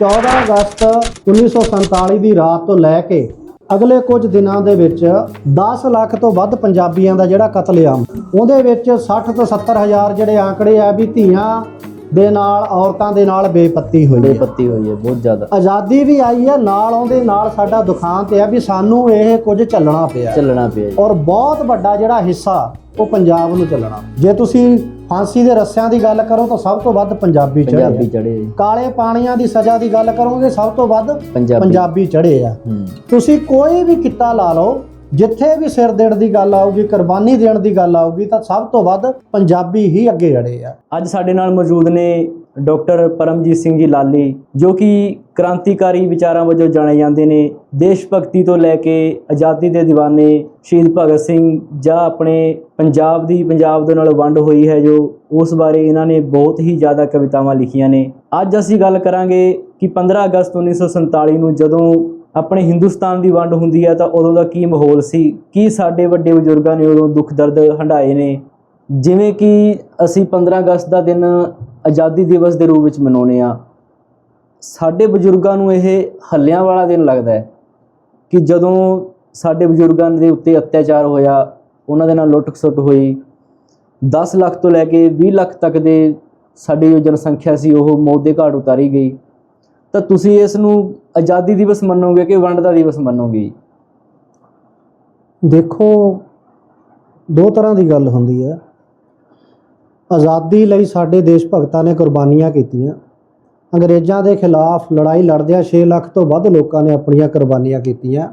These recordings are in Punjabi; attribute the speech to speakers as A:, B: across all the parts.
A: 14 ਅਗਸਤ 1947 ਦੀ ਰਾਤ ਤੋਂ ਲੈ ਕੇ ਅਗਲੇ ਕੁਝ ਦਿਨਾਂ ਦੇ ਵਿੱਚ 10 ਲੱਖ ਤੋਂ ਵੱਧ ਪੰਜਾਬੀਆਂ ਦਾ ਜਿਹੜਾ ਕਤਲੇਆਮ ਉਹਦੇ ਵਿੱਚ 60 ਤੋਂ 70 ਹਜ਼ਾਰ ਜਿਹੜੇ ਆંકੜੇ ਆ ਵੀ ਧੀਆਂ ਦੇ ਨਾਲ ਔਰਤਾਂ ਦੇ ਨਾਲ ਬੇਪੱਤੀ ਹੋਈ ਹੈ
B: ਬੇਪੱਤੀ ਹੋਈ ਹੈ ਬਹੁਤ ਜ਼ਿਆਦਾ।
A: ਆਜ਼ਾਦੀ ਵੀ ਆਈ ਹੈ ਨਾਲ ਆਉਂਦੇ ਨਾਲ ਸਾਡਾ ਦੁਖਾਂਤ ਹੈ ਵੀ ਸਾਨੂੰ ਇਹ ਕੁਝ ਚੱਲਣਾ ਪਿਆ।
B: ਚੱਲਣਾ ਪਿਆ
A: ਔਰ ਬਹੁਤ ਵੱਡਾ ਜਿਹੜਾ ਹਿੱਸਾ ਉਹ ਪੰਜਾਬ ਨੂੰ ਚੱਲਣਾ। ਜੇ ਤੁਸੀਂ ਫਾਂਸੀ ਦੇ ਰੱਸਿਆਂ ਦੀ ਗੱਲ ਕਰੋ ਤਾਂ ਸਭ ਤੋਂ ਵੱਧ ਪੰਜਾਬੀ ਚੜ੍ਹੇ
B: ਪੰਜਾਬੀ। ਚੜੇ
A: ਕਾਲੇ ਪਾਣੀਆਂ ਦੀ ਸਜ਼ਾ ਦੀ ਗੱਲ ਕਰੋਗੇ ਸਭ ਤੋਂ ਵੱਧ
B: ਪੰਜਾਬੀ।
A: ਚੜ੍ਹੇ ਆ। ਤੁਸੀਂ ਕੋਈ ਵੀ ਕਿੱਤਾ ਲਾ ਲਓ ਜਿੱਥੇ ਵੀ ਸਿਰ ਦੇਣ ਦੀ ਗੱਲ ਆਊਗੀ, ਕੁਰਬਾਨੀ ਦੇਣ ਦੀ ਗੱਲ ਆਊਗੀ, ਤਾਂ ਸਭ ਤੋਂ ਵੱਧ ਪੰਜਾਬੀ ਹੀ ਅੱਗੇ ਅੜੇ ਆ।
B: ਅੱਜ ਸਾਡੇ ਨਾਲ ਮੌਜੂਦ ਨੇ ਡਾਕਟਰ ਪਰਮਜੀਤ ਸਿੰਘ ਜੀ ਲਾਲੀ, ਜੋ ਕਿ ਕ੍ਰਾਂਤੀਕਾਰੀ ਵਿਚਾਰਾਂ ਵਜੋਂ ਜਾਣੇ ਜਾਂਦੇ ਨੇ। ਦੇਸ਼ ਭਗਤੀ ਤੋਂ ਲੈ ਕੇ ਆਜ਼ਾਦੀ ਦੇ دیਵਾਨੇ ਸ਼ਹੀਦ ਭਗਤ ਸਿੰਘ ਜਾਂ ਆਪਣੇ ਪੰਜਾਬ ਦੀ ਪੰਜਾਬ ਦੇ ਨਾਲ ਵੰਡ ਹੋਈ ਹੈ, ਜੋ ਉਸ ਬਾਰੇ ਇਹਨਾਂ ਨੇ ਬਹੁਤ ਹੀ ਜ਼ਿਆਦਾ ਕਵਿਤਾਵਾਂ ਲਿਖੀਆਂ ਨੇ। ਅੱਜ ਅਸੀਂ ਗੱਲ ਕਰਾਂਗੇ ਕਿ 15 ਅਗਸਤ 1947 ਨੂੰ ਜਦੋਂ ਆਪਣੇ ਹਿੰਦੁਸਤਾਨ ਦੀ ਵੰਡ ਹੁੰਦੀ ਹੈ ਤਾਂ ਉਦੋਂ ਦਾ ਕੀ ਮਾਹੌਲ ਸੀ? ਕੀ ਸਾਡੇ ਵੱਡੇ ਬਜ਼ੁਰਗਾਂ ਨੇ ਉਦੋਂ ਦੁੱਖ ਦਰਦ ਹੰਢਾਏ ਨੇ? ਜਿਵੇਂ ਕਿ ਅਸੀਂ 15 ਅਗਸਤ ਦਾ ਦਿਨ ਆਜ਼ਾਦੀ ਦਿਵਸ ਦੇ ਰੂਪ ਵਿੱਚ ਮਨਾਉਂਦੇ ਆ ਸਾਡੇ ਬਜ਼ੁਰਗਾਂ ਨੂੰ ਇਹ ਹੱਲਿਆਂ ਵਾਲਾ ਦਿਨ ਲੱਗਦਾ ਹੈ ਕਿ ਜਦੋਂ ਸਾਡੇ ਬਜ਼ੁਰਗਾਂ ਦੇ ਉੱਤੇ ਅਤਿਆਚਾਰ ਹੋਇਆ, ਉਹਨਾਂ ਦੇ ਨਾਲ ਲੁੱਟ-ਖਸੁੱਟ ਹੋਈ 10 ਲੱਖ ਤੋਂ ਲੈ ਕੇ 20 ਲੱਖ ਤੱਕ ਦੇ ਸਾਡੀ ਜੋ ਜਨਸੰਖਿਆ ਸੀ, ਉਹ ਮੌਤ ਦੇ ਘਾਟ ਉਤਾਰੀ ਗਈ। ਤਾਂ ਤੁਸੀਂ ਇਸ ਨੂੰ ਆਜ਼ਾਦੀ ਦਿਵਸ ਮੰਨੋਗੇ ਕਿ ਵੰਡ ਦਾ ਦਿਵਸ ਮੰਨੋਗੇ
A: ਦੇਖੋ, ਦੋ ਤਰ੍ਹਾਂ ਦੀ ਗੱਲ ਹੁੰਦੀ ਹੈ। ਆਜ਼ਾਦੀ ਲਈ ਸਾਡੇ ਦੇਸ਼ ਭਗਤਾਂ ਨੇ ਕੁਰਬਾਨੀਆਂ ਕੀਤੀਆਂ। ਅੰਗਰੇਜ਼ਾਂ ਦੇ ਖਿਲਾਫ ਲੜਾਈ ਲੜਦਿਆਂ 6 ਲੱਖ ਤੋਂ ਵੱਧ ਲੋਕਾਂ ਨੇ ਆਪਣੀਆਂ ਕੁਰਬਾਨੀਆਂ ਕੀਤੀਆਂ।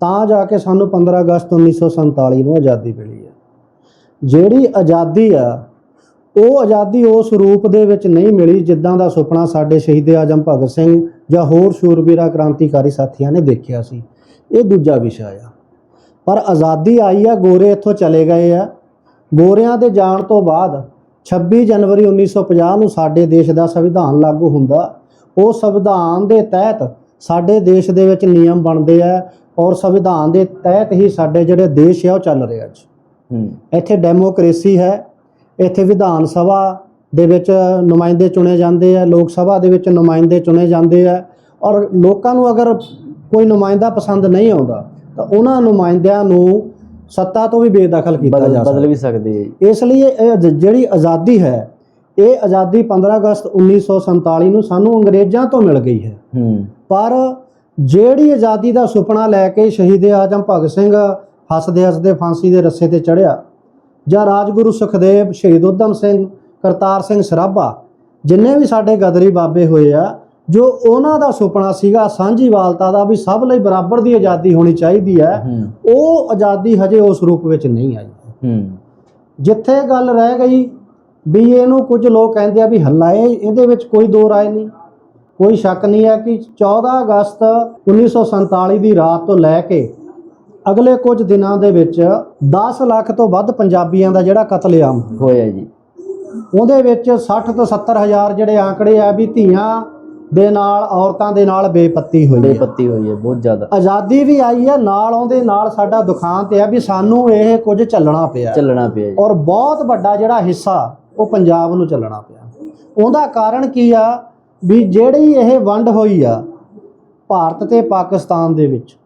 A: ਤਾਂ ਜਾ ਕੇ ਸਾਨੂੰ 15 ਅਗਸਤ 1947 ਨੂੰ ਆਜ਼ਾਦੀ ਮਿਲੀ ਹੈ। ਜਿਹੜੀ ਆਜ਼ਾਦੀ ਆ ਉਹ ਆਜ਼ਾਦੀ ਉਸ ਰੂਪ ਦੇ ਵਿੱਚ ਨਹੀਂ ਮਿਲੀ ਜਿੱਦਾਂ ਦਾ ਸੁਪਨਾ ਸਾਡੇ ਸ਼ਹੀਦ ਆਜਮ ਭਗਤ ਸਿੰਘ ਜਾਂ ਹੋਰ ਸ਼ੂਰਬੀਰਾ ਕ੍ਰਾਂਤੀਕਾਰੀ ਸਾਥੀਆਂ ਨੇ ਦੇਖਿਆ ਸੀ। ਇਹ ਦੂਜਾ ਵਿਸ਼ਾ ਆ। ਪਰ ਆਜ਼ਾਦੀ ਆਈ ਆ ਗੋਰੇ ਇੱਥੋਂ ਚਲੇ ਗਏ ਆ। ਗੋਰਿਆਂ ਦੇ ਜਾਣ ਤੋਂ ਬਾਅਦ 26 ਜਨਵਰੀ 1950 ਨੂੰ ਸਾਡੇ ਦੇਸ਼ ਦਾ ਸੰਵਿਧਾਨ ਲਾਗੂ ਹੁੰਦਾ। ਉਹ ਸੰਵਿਧਾਨ ਦੇ ਤਹਿਤ ਸਾਡੇ ਦੇਸ਼ ਦੇ ਵਿੱਚ ਨਿਯਮ ਬਣਦੇ ਆ ਔਰ ਸੰਵਿਧਾਨ ਦੇ ਤਹਿਤ ਹੀ ਸਾਡੇ ਜਿਹੜੇ ਦੇਸ਼ ਆ ਉਹ ਚੱਲ ਰਿਹਾ ਅੱਜ। ਇੱਥੇ ਡੈਮੋਕ੍ਰੇਸੀ ਹੈ ਇੱਥੇ ਵਿਧਾਨ ਸਭਾ ਦੇ ਵਿੱਚ ਨੁਮਾਇੰਦੇ ਚੁਣੇ ਜਾਂਦੇ ਆ ਲੋਕ ਸਭਾ ਦੇ ਵਿੱਚ ਨੁਮਾਇੰਦੇ ਚੁਣੇ ਜਾਂਦੇ ਆ। ਔਰ ਲੋਕਾਂ ਨੂੰ ਅਗਰ ਕੋਈ ਨੁਮਾਇੰਦਾ ਪਸੰਦ ਨਹੀਂ ਆਉਂਦਾ ਤਾਂ ਉਹਨਾਂ ਨੁਮਾਇੰਦਿਆਂ ਨੂੰ ਸੱਤਾ ਤੋਂ ਵੀ ਬੇਦਖਲ ਕੀਤਾ
B: ਬਦਲ
A: ਜਾ
B: ਬਦਲ
A: ਸਕਦਾ
B: ਵੀ ਸਕਦੇ ਹੈ।
A: ਇਸ ਲਈ ਇਹ ਜਿਹੜੀ ਆਜ਼ਾਦੀ ਹੈ ਇਹ ਆਜ਼ਾਦੀ 15 ਅਗਸਤ 1947 ਨੂੰ ਸਾਨੂੰ ਅੰਗਰੇਜ਼ਾਂ ਤੋਂ ਮਿਲ ਗਈ ਹੈ। ਪਰ ਜਿਹੜੀ ਆਜ਼ਾਦੀ ਦਾ ਸੁਪਨਾ ਲੈ ਕੇ ਸ਼ਹੀਦ ਆਜਮ ਭਗਤ ਸਿੰਘ ਹੱਸਦੇ ਹੱਸਦੇ ਫਾਂਸੀ ਦੇ ਰੱਸੇ ਤੇ ਚੜ੍ਹਿਆ ਜਾਂ ਰਾਜਗੁਰੂ ਸੁਖਦੇਵ ਸ਼ਹੀਦ ਊਧਮ ਸਿੰਘ ਕਰਤਾਰ ਸਿੰਘ ਸਰਾਭਾ ਜਿੰਨੇ ਵੀ ਸਾਡੇ ਗਦਰੀ ਬਾਬੇ ਹੋਏ ਆ ਜੋ ਉਹਨਾਂ ਦਾ ਸੁਪਨਾ ਸੀਗਾ ਸਾਂਝੀਵਾਲਤਾ ਦਾ ਵੀ ਸਭ ਲਈ ਬਰਾਬਰ ਦੀ ਆਜ਼ਾਦੀ ਹੋਣੀ ਚਾਹੀਦੀ ਹੈ ਉਹ ਆਜ਼ਾਦੀ ਹਜੇ ਉਸ ਰੂਪ ਵਿੱਚ ਨਹੀਂ ਆਈ। ਜਿੱਥੇ ਗੱਲ ਰਹਿ ਗਈ ਵੀ ਇਹਨੂੰ ਕੁਝ ਲੋਕ ਕਹਿੰਦੇ ਆ ਵੀ ਹੱਲਾ ਇਹ ਇਹਦੇ ਵਿੱਚ ਕੋਈ ਦੋ ਰਾਏ ਨਹੀਂ। ਕੋਈ ਸ਼ੱਕ ਨਹੀਂ ਹੈ ਕਿ 14 ਅਗਸਤ 1947 ਦੀ ਰਾਤ ਤੋਂ ਲੈ ਕੇ ਅਗਲੇ ਕੁਝ ਦਿਨਾਂ ਦੇ ਵਿੱਚ 10 ਲੱਖ ਤੋਂ ਵੱਧ ਪੰਜਾਬੀਆਂ ਦਾ ਜਿਹੜਾ ਕਤਲੇਆਮ ਹੋਇਆ।
B: ਜੀ।
A: ਉਹਦੇ ਵਿੱਚ 60 ਤੋਂ 70 ਹਜ਼ਾਰ ਜਿਹੜੇ ਆંકੜੇ ਆ ਵੀ ਧੀਆਂ ਦੇ ਨਾਲ ਔਰਤਾਂ ਦੇ ਨਾਲ ਬੇਪੱਤੀ ਹੋਈ ਹੈ
B: ਬੇਪੱਤੀ ਹੋਈ ਹੈ ਬਹੁਤ ਜ਼ਿਆਦਾ।
A: ਆਜ਼ਾਦੀ ਵੀ ਆਈ ਹੈ ਨਾਲ ਆਉਂਦੇ ਨਾਲ ਸਾਡਾ ਦੁਖਾਂਤ ਹੈ ਵੀ ਸਾਨੂੰ ਇਹ ਕੁਝ ਚੱਲਣਾ ਪਿਆ।
B: ਚੱਲਣਾ ਪਿਆ ਜੀ।
A: ਔਰ ਬਹੁਤ ਵੱਡਾ ਜਿਹੜਾ ਹਿੱਸਾ ਉਹ ਪੰਜਾਬ ਨੂੰ ਚੱਲਣਾ ਪਿਆ। ਉਹਦਾ ਕਾਰਨ ਕੀ ਆ ਵੀ ਜਿਹੜੀ ਇਹ ਵੰਡ ਹੋਈ ਆ ਭਾਰਤ ਤੇ ਪਾਕਿਸਤਾਨ ਦੇ ਵਿੱਚ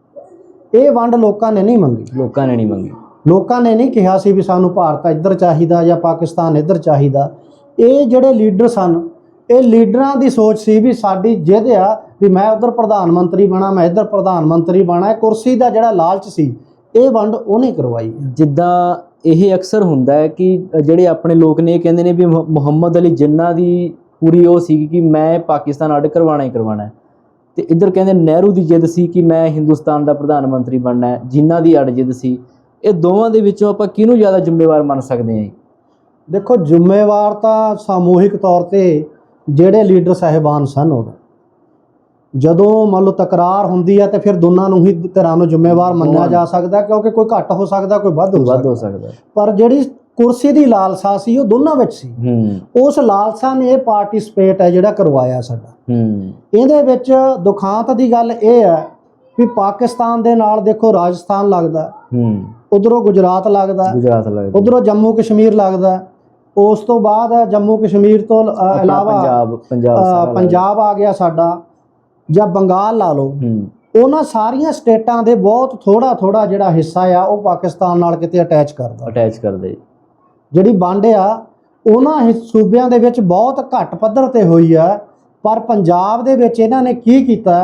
A: ਇਹ ਵੰਡ ਲੋਕਾਂ ਨੇ ਨਹੀਂ ਮੰਗੀ।
B: ਲੋਕਾਂ ਨੇ ਨਹੀਂ ਮੰਗੀ।
A: ਲੋਕਾਂ ਨੇ ਨਹੀਂ ਕਿਹਾ ਸੀ ਵੀ ਸਾਨੂੰ ਭਾਰਤ ਇੱਧਰ ਚਾਹੀਦਾ ਜਾਂ ਪਾਕਿਸਤਾਨ ਇੱਧਰ ਚਾਹੀਦਾ। ਇਹ ਜਿਹੜੇ ਲੀਡਰ ਸਨ ਇਹ ਲੀਡਰਾਂ ਦੀ ਸੋਚ ਸੀ ਵੀ ਸਾਡੀ ਜਿੱਦ ਆ ਵੀ ਮੈਂ ਉਧਰ ਪ੍ਰਧਾਨ ਮੰਤਰੀ ਬਣਾ ਮੈਂ ਇੱਧਰ ਪ੍ਰਧਾਨ ਮੰਤਰੀ ਬਣਾ। ਕੁਰਸੀ ਦਾ ਜਿਹੜਾ ਲਾਲਚ ਸੀ ਇਹ ਵੰਡ ਉਹਨੇ ਕਰਵਾਈ
B: ਜਿੱਦਾਂ ਇਹ ਅਕਸਰ ਹੁੰਦਾ ਹੈ ਕਿ ਜਿਹੜੇ ਆਪਣੇ ਲੋਕ ਨੇ ਇਹ ਕਹਿੰਦੇ ਨੇ ਵੀ ਮੁਹ- ਮੁਹੰਮਦ ਅਲੀ ਜਿੰਨਾ ਦੀ ਪੂਰੀ ਉਹ ਸੀ ਕਿ ਮੈਂ ਪਾਕਿਸਤਾਨ ਅੱਡ ਕਰਵਾਣਾ ਹੀ ਕਰਵਾਣਾ ਹੈ। ਤੇ ਇੱਧਰ ਕਹਿੰਦੇ ਨਹਿਰੂ ਦੀ ਜਿੱਦ ਸੀ ਕਿ ਮੈਂ ਹਿੰਦੁਸਤਾਨ ਦਾ ਪ੍ਰਧਾਨ ਮੰਤਰੀ ਬਣਨਾ ਹੈ ਜਿੰਨਾ ਦੀ ਅੱਡ ਜਿੱਦ ਸੀ ਇਹ ਦੋਵਾਂ ਦੇ ਵਿੱਚੋਂ ਆਪਾਂ ਕਿਹਨੂੰ ਜ਼ਿਆਦਾ ਜ਼ਿੰਮੇਵਾਰ ਮੰਨ ਸਕਦੇ ਹਾਂ?
A: ਦੇਖੋ ਜ਼ਿੰਮੇਵਾਰ ਤਾਂ ਸਮੂਹਿਕ ਤੌਰ ਤੇ ਜਿਹੜੇ ਲੀਡਰ ਸਾਹਿਬਾਨ ਸਨ ਉਦੋਂ ਜਦੋਂ ਮੰਨ ਲਓ ਤਕਰਾਰ ਹੁੰਦੀ ਹੈ ਤੇ ਫਿਰ ਦੋਨਾਂ ਨੂੰ ਹੀ ਧਿਰਾਂ ਨੂੰ ਜ਼ਿੰਮੇਵਾਰ ਮੰਨਿਆ ਜਾ ਸਕਦਾ ਕਿਉਂਕਿ ਕੋਈ ਘੱਟ ਹੋ ਸਕਦਾ ਕੋਈ ਵੱਧ ਹੋ
B: ਵੱਧ ਹੋ
A: ਸਕਦਾ। ਪਰ ਜਿਹੜੀ ਕੁਰਸੀ ਦੀ ਲਾਲਸਾ ਸੀ ਉਹ ਦੋਨਾਂ ਵਿੱਚ ਸੀ। ਉਸ ਲਾਲਸਾ ਨੇ ਇਹ ਪਾਰਟਿਸਿਪੇਟ ਹੈ ਜਿਹੜਾ ਕਰਵਾਇਆ ਸਾਡਾ। ਇਹਦੇ ਵਿੱਚ ਦੁਖਾਂਤ ਦੀ ਗੱਲ ਇਹ ਹੈ ਵੀ ਪਾਕਿਸਤਾਨ ਦੇ ਨਾਲ ਦੇਖੋ ਰਾਜਸਥਾਨ ਲੱਗਦਾ। ਉਧਰੋਂ ਗੁਜਰਾਤ ਲੱਗਦਾ।
B: ਗੁਜਰਾਤ ਲੱਗਦਾ।
A: ਉਧਰੋਂ ਜੰਮੂ ਕਸ਼ਮੀਰ ਲੱਗਦਾ। ਉਸ ਤੋਂ ਬਾਅਦ ਜੰਮੂ ਕਸ਼ਮੀਰ ਤੋਂ ਇਲਾਵਾ
B: ਪੰਜਾਬ ਪੰਜਾਬ।
A: ਪੰਜਾਬ ਆ ਗਿਆ ਸਾਡਾ ਜਾਂ ਬੰਗਾਲ ਲਾ ਲਓ। ਉਹਨਾਂ ਸਾਰੀਆਂ ਸਟੇਟਾਂ ਦੇ ਬਹੁਤ ਥੋੜਾ ਥੋੜਾ ਜਿਹੜਾ ਹਿੱਸਾ ਆ ਉਹ ਪਾਕਿਸਤਾਨ ਨਾਲ ਕਿਤੇ ਅਟੈਚ ਕਰਦਾ।
B: ਅਟੈਚ ਕਰਦੇ।
A: ਜਿਹੜੀ ਵੰਡ ਆ ਉਹਨਾਂ ਸੂਬਿਆਂ ਦੇ ਵਿੱਚ ਬਹੁਤ ਘੱਟ ਪੱਧਰ ਤੇ ਹੋਈ ਆ ਪਰ ਪੰਜਾਬ ਦੇ ਵਿੱਚ ਇਹਨਾਂ ਨੇ ਕੀ ਕੀਤਾ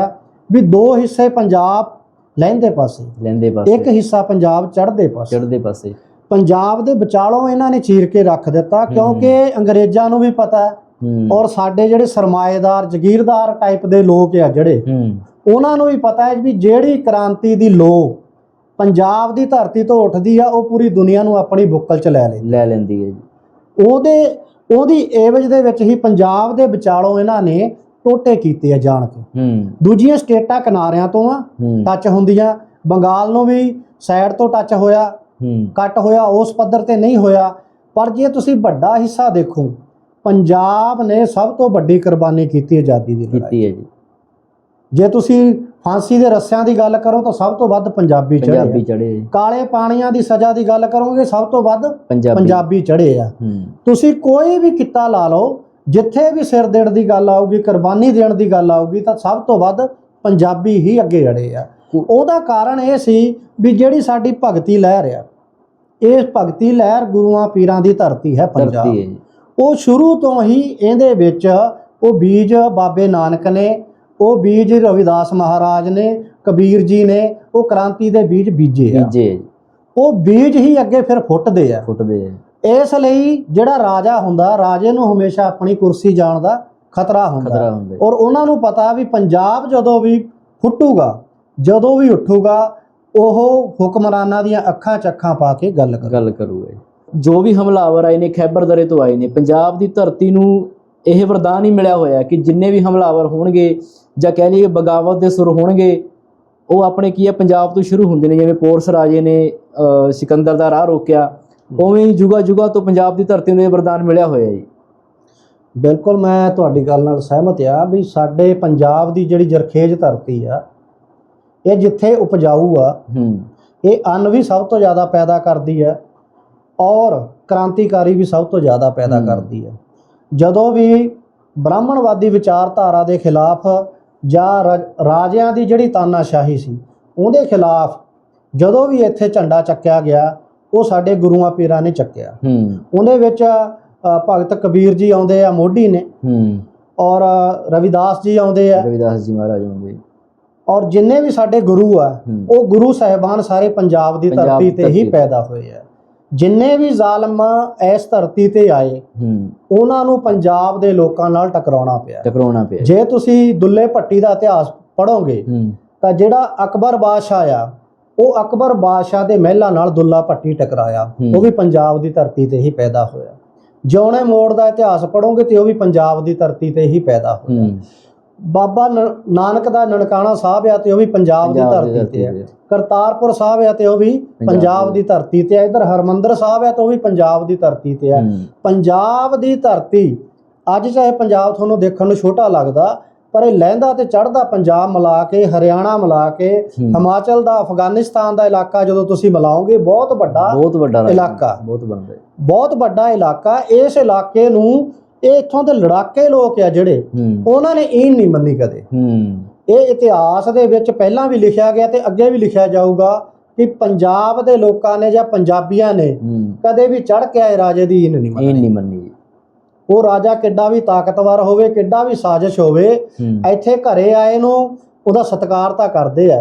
A: ਵੀ ਦੋ ਹਿੱਸੇ ਪੰਜਾਬ ਲਹਿੰਦੇ ਪਾਸੇ।
B: ਲੈਂਦੇ
A: ਇੱਕ
B: ਪਾਸੇ
A: ਹਿੱਸਾ ਪੰਜਾਬ ਚੜ੍ਹਦੇ ਪਾਸੇ।
B: ਚੜ੍ਹਦੇ ਪਾਸੇ।
A: ਪੰਜਾਬ ਦੇ ਵਿਚਾਲੋਂ ਇਹਨਾਂ ਨੇ ਚੀਰ ਕੇ ਰੱਖ ਦਿੱਤਾ ਕਿਉਂਕਿ ਅੰਗਰੇਜ਼ਾਂ ਨੂੰ ਵੀ ਪਤਾ ਹੈ ਔਰ ਸਾਡੇ ਜਿਹੜੇ ਸਰਮਾਏਦਾਰ ਜ਼ਗੀਰਦਾਰ ਟਾਈਪ ਦੇ ਲੋਕ ਆ ਜਿਹੜੇ ਉਹਨਾਂ ਨੂੰ ਵੀ ਪਤਾ ਹੈ ਵੀ ਜਿਹੜੀ ਕ੍ਰਾਂਤੀ ਦੀ ਲੋ ਪੰਜਾਬ ਦੀ ਧਰਤੀ ਤੋਂ ਉੱਠਦੀ ਆ ਉਹ ਪੂਰੀ ਦੁਨੀਆ ਨੂੰ ਆਪਣੀ ਬੁੱਕਲ 'ਚ ਲੈ ਲੈਂਦੀ।
B: ਲੈ ਲੈਂਦੀ ਹੈ ਜੀ।
A: ਉਹਦੇ ਉਹਦੀ ਏਵਜ ਦੇ ਵਿੱਚ ਹੀ ਪੰਜਾਬ ਦੇ ਵਿਚਾਲੋਂ ਇਹਨਾਂ ਨੇ ਟੋਟੇ ਕੀਤੇ ਆ ਜਾਣ ਕੇ।
B: ਹੂੰ।
A: ਦੂਜੀਆਂ ਸਟੇਟਾਂ ਕਿਨਾਰਿਆਂ ਤੋਂ ਆ ਟੱਚ ਹੁੰਦੀਆਂ। ਬੰਗਾਲ ਨੂੰ ਵੀ ਸਾਈਡ ਤੋਂ ਟੱਚ ਹੋਇਆ।
B: ਹੂੰ।
A: ਕੱਟ ਹੋਇਆ ਉਸ ਪੱਧਰ ਤੇ ਨਹੀਂ ਹੋਇਆ। ਪਰ ਜੇ ਤੁਸੀਂ ਵੱਡਾ ਹਿੱਸਾ ਦੇਖੋ ਪੰਜਾਬ ਨੇ ਸਭ ਤੋਂ ਵੱਡੀ ਕੁਰਬਾਨੀ ਕੀਤੀ ਆਜ਼ਾਦੀ ਦੀ
B: ਕੀਤੀ ਹੈ ਜੀ।
A: ਜੇ ਤੁਸੀਂ ਫਾਂਸੀ ਦੇ ਰੱਸਿਆਂ ਦੀ ਗੱਲ ਕਰੋ ਤਾਂ ਸਭ ਤੋਂ ਵੱਧ ਪੰਜਾਬੀ ਚੜ੍ਹੇ
B: ਪੰਜਾਬੀ। ਚੜੇ
A: ਕਾਲੇ ਪਾਣੀਆਂ ਦੀ ਸਜ਼ਾ ਦੀ ਗੱਲ ਕਰੋਗੇ ਸਭ ਤੋਂ ਵੱਧ
B: ਪੰਜਾਬੀ।
A: ਚੜ੍ਹੇ ਆ। ਤੁਸੀਂ ਕੋਈ ਵੀ ਕਿੱਤਾ ਲਾ ਲਓ ਜਿੱਥੇ ਵੀ ਸਿਰ ਦੇਣ ਦੀ ਗੱਲ ਆਊਗੀ ਕੁਰਬਾਨੀ ਦੇਣ ਦੀ ਗੱਲ ਆਊਗੀ ਤਾਂ ਸਭ ਤੋਂ ਵੱਧ ਪੰਜਾਬੀ ਹੀ ਅੱਗੇ ਅੜੇ ਆ। ਉਹਦਾ ਕਾਰਨ ਇਹ ਸੀ ਵੀ ਜਿਹੜੀ ਸਾਡੀ ਭਗਤੀ ਲਹਿਰ ਆ ਇਹ ਭਗਤੀ ਲਹਿਰ ਗੁਰੂਆਂ ਪੀਰਾਂ ਦੀ ਧਰਤੀ ਹੈ ਪੰਜਾਬ। ਉਹ ਸ਼ੁਰੂ ਤੋਂ ਹੀ ਇਹਦੇ ਵਿੱਚ ਉਹ ਬੀਜ ਬਾਬੇ ਨਾਨਕ ਨੇ ਉਹ ਬੀਜ ਰਵਿਦਾਸ ਮਹਾਰਾਜ ਨੇ ਕਬੀਰ ਜੀ ਨੇ ਉਹ ਕ੍ਰਾਂਤੀ ਦੇ ਬੀਜ ਬੀਜੇ ਆ।
B: ਬੀਜੇ।
A: ਉਹ ਬੀਜ ਹੀ ਅੱਗੇ ਫਿਰ ਫੁੱਟਦੇ ਆ।
B: ਫੁੱਟਦੇ ਹੈ
A: ਇਸ ਲਈ ਜਿਹੜਾ ਰਾਜਾ ਹੁੰਦਾ ਰਾਜੇ ਨੂੰ ਹਮੇਸ਼ਾ ਆਪਣੀ ਕੁਰਸੀ ਜਾਣ ਦਾ ਖਤਰਾ ਹੁੰਦਾ। ਔਰ ਉਹਨਾਂ ਨੂੰ ਪਤਾ ਵੀ ਪੰਜਾਬ ਜਦੋਂ ਵੀ ਫੁੱਟੂਗਾ ਜਦੋਂ ਵੀ ਉੱਠੂਗਾ ਉਹ ਹੁਕਮਰਾਨਾਂ ਦੀਆਂ ਅੱਖਾਂ 'ਚ ਅੱਖਾਂ ਪਾ ਕੇ ਗੱਲ ਕਰੂ
B: ਗੱਲ ਕਰੂਗਾ। ਜੋ ਵੀ ਹਮਲਾਵਰ ਆਏ ਨੇ ਖੈਬਰ ਦਰੇ ਤੋਂ ਆਏ ਨੇ ਪੰਜਾਬ ਦੀ ਧਰਤੀ ਨੂੰ ਇਹ ਵਰਦਾਨ ਹੀ ਮਿਲਿਆ ਹੋਇਆ ਕਿ ਜਿੰਨੇ ਵੀ ਹਮਲਾਵਰ ਹੋਣਗੇ ਜਾਂ ਕਹਿ ਲਈਏ ਬਗਾਵਤ ਦੇ ਸੁਰ ਹੋਣਗੇ ਉਹ ਆਪਣੇ ਕੀ ਹੈ ਪੰਜਾਬ ਤੋਂ ਸ਼ੁਰੂ ਹੁੰਦੇ ਨੇ ਜਿਵੇਂ ਪੋਰਸ ਰਾਜੇ ਨੇ ਸਿਕੰਦਰ ਦਾ ਰਾਹ ਰੋਕਿਆ। ਉਵੇਂ ਹੀ ਜੁਗਾ ਜੁਗਾ ਤੋਂ ਪੰਜਾਬ ਦੀ ਧਰਤੀ ਨੂੰ ਇਹ ਵਰਦਾਨ ਮਿਲਿਆ ਹੋਇਆ ਜੀ।
A: ਬਿਲਕੁਲ ਮੈਂ ਤੁਹਾਡੀ ਗੱਲ ਨਾਲ ਸਹਿਮਤ ਆ ਵੀ ਸਾਡੇ ਪੰਜਾਬ ਦੀ ਜਿਹੜੀ ਜਰਖੇਜ ਧਰਤੀ ਆ ਇਹ ਜਿੱਥੇ ਉਪਜਾਊ ਆ
B: ਹੂੰ।
A: ਇਹ ਅੰਨ ਵੀ ਸਭ ਤੋਂ ਜ਼ਿਆਦਾ ਪੈਦਾ ਕਰਦੀ ਹੈ ਔਰ ਕ੍ਰਾਂਤੀਕਾਰੀ ਵੀ ਸਭ ਤੋਂ ਜ਼ਿਆਦਾ ਪੈਦਾ। ਕਰਦੀ ਹੈ। ਜਦੋਂ ਵੀ ਬ੍ਰਾਹਮਣਵਾਦੀ ਵਿਚਾਰਧਾਰਾ ਦੇ ਖਿਲਾਫ ਜਾਂ ਰਾਜਿਆਂ ਦੀ ਜਿਹੜੀ ਤਾਨਾਸ਼ਾਹੀ ਸੀ ਉਹਦੇ ਖਿਲਾਫ ਜਦੋਂ ਵੀ ਇੱਥੇ ਝੰਡਾ ਚੱਕਿਆ ਗਿਆ ਉਹ ਸਾਡੇ ਗੁਰੂਆਂ ਪੀਰਾਂ ਨੇ ਚੱਕਿਆ।
B: ਹੂੰ।
A: ਉਹਦੇ ਵਿੱਚ ਭਗਤ ਕਬੀਰ ਜੀ ਆਉਂਦੇ ਆ ਮੋਢੀ ਨੇ।
B: ਹੂੰ।
A: ਔਰ ਰਵਿਦਾਸ ਜੀ ਆਉਂਦੇ ਆ।
B: ਰਵਿਦਾਸ ਜੀ ਮਹਾਰਾਜ ਹੁੰਦੇ
A: ਔਰ ਜਿੰਨੇ ਵੀ ਸਾਡੇ ਗੁਰੂ ਆ ਉਹ ਗੁਰੂ ਸਾਹਿਬਾਨ ਸਾਰੇ ਪੰਜਾਬ ਦੀ ਧਰਤੀ ਤੇ ਹੀ। ਪੈਦਾ ਹੋਏ ਆ। ਜਿੰਨੇ ਵੀ ਜ਼ਾਲਮ ਇਸ ਧਰਤੀ ਤੇ ਆਏ
B: ਹੂੰ।
A: ਉਹਨਾਂ ਨੂੰ ਪੰਜਾਬ ਦੇ ਲੋਕਾਂ ਨਾਲ ਟਕਰਾਉਣਾ ਪਿਆ।
B: ਟਕਰਾਉਣਾ ਪਿਆ।
A: ਜੇ ਤੁਸੀਂ ਦੁੱਲੇ ਭੱਟੀ ਦਾ ਇਤਿਹਾਸ ਪੜ੍ਹੋਗੇ
B: ਹੂੰ।
A: ਤਾਂ ਜਿਹੜਾ ਅਕਬਰ ਬਾਦਸ਼ਾਹ ਆ ਉਹ ਅਕਬਰ ਬਾਦਸ਼ਾਹ ਦੇ ਮਹਿਲਾਂ ਨਾਲ ਦੁੱਲਾ ਭੱਟੀ ਟਕਰਾਇਆ। ਉਹ ਵੀ ਪੰਜਾਬ ਦੀ ਧਰਤੀ ਤੇ ਹੀ ਪੈਦਾ ਹੋਇਆ। ਜਿਉਣੇ ਮੋੜ ਦਾ ਇਤਿਹਾਸ ਪੜ੍ਹੋਗੇ ਤੇ ਉਹ ਵੀ ਪੰਜਾਬ ਦੀ ਧਰਤੀ ਤੇ ਹੀ ਪੈਦਾ ਹੋਇਆ। ਬਾਬਾ ਨਾਨਕ ਦਾ ਨਨਕਾਣਾ ਸਾਹਿਬ ਆ ਤੇ ਉਹ ਵੀ ਪੰਜਾਬ ਦੀ ਧਰਤੀ ਤੇ ਆ।
B: ਤੇ
A: ਕਰਤਾਰਪੁਰ ਸਾਹਿਬ ਆ ਤੇ ਉਹ ਵੀ ਪੰਜਾਬ ਦੀ। ਧਰਤੀ ਤੇ ਆ। ਇਧਰ ਹਰਮੰਦਰ ਸਾਹਿਬ ਆ ਤੇ ਉਹ ਵੀ ਪੰਜਾਬ ਦੀ ਧਰਤੀ ਤੇ ਆ।
B: ਹੂੰ।
A: ਪੰਜਾਬ ਦੀ ਧਰਤੀ ਅੱਜ ਚਾਹੇ ਪੰਜਾਬ ਤੁਹਾਨੂੰ ਦੇਖਣ ਨੂੰ ਛੋਟਾ ਲੱਗਦਾ ਪਰ ਇਹ ਲਹਿੰਦਾ ਤੇ ਚੜ੍ਹਦਾ ਪੰਜਾਬ ਮਿਲਾ ਕੇ ਹਰਿਆਣਾ ਮਿਲਾ ਕੇ
B: ਹੂੰ।
A: ਹਿਮਾਚਲ ਦਾ ਅਫਗਾਨਿਸਤਾਨ ਦਾ ਇਲਾਕਾ ਜਦੋਂ ਤੁਸੀਂ ਮਿਲਾਓਗੇ ਬਹੁਤ ਵੱਡਾ
B: ਬਹੁਤ ਵੱਡਾ
A: ਇਲਾਕਾ।
B: ਬਹੁਤ ਹੈ
A: ਬਹੁਤ ਵੱਡਾ ਇਲਾਕਾ। ਇਸ ਇਲਾਕੇ ਨੂੰ ਇਹ ਇੱਥੋਂ ਦੇ ਲੜਾਕੇ ਲੋਕ ਆ ਜਿਹੜੇ ਉਹਨਾਂ ਨੇ ਇਹ ਨਹੀਂ ਮੰਨੀ ਕਦੇ। ਇਹ ਇਤਿਹਾਸ ਦੇ ਵਿੱਚ ਪਹਿਲਾਂ ਵੀ ਲਿਖਿਆ ਗਿਆ ਤੇ ਅੱਗੇ ਵੀ ਲਿਖਿਆ ਜਾਊਗਾ ਕਿ ਪੰਜਾਬ ਦੇ ਲੋਕਾਂ ਨੇ ਜਾਂ ਪੰਜਾਬੀਆਂ ਨੇ ਕਦੇ ਵੀ ਚੜ ਕੇ ਆਏ ਰਾਜੇ ਦੀ ਈਨ ਨਹੀਂ
B: ਇਹ
A: ਮੰਨੀ
B: ਨਹੀਂ ਮੰਨੀ।
A: ਉਹ ਰਾਜਾ ਕਿੱਡਾ ਵੀ ਤਾਕਤਵਰ ਹੋਵੇ ਕਿੱਡਾ ਵੀ ਸਾਜ਼ਿਸ਼ ਹੋਵੇ ਇੱਥੇ ਘਰੇ ਆਏ ਨੂੰ ਉਹਦਾ ਸਤਿਕਾਰ ਤਾਂ ਕਰਦੇ ਆ।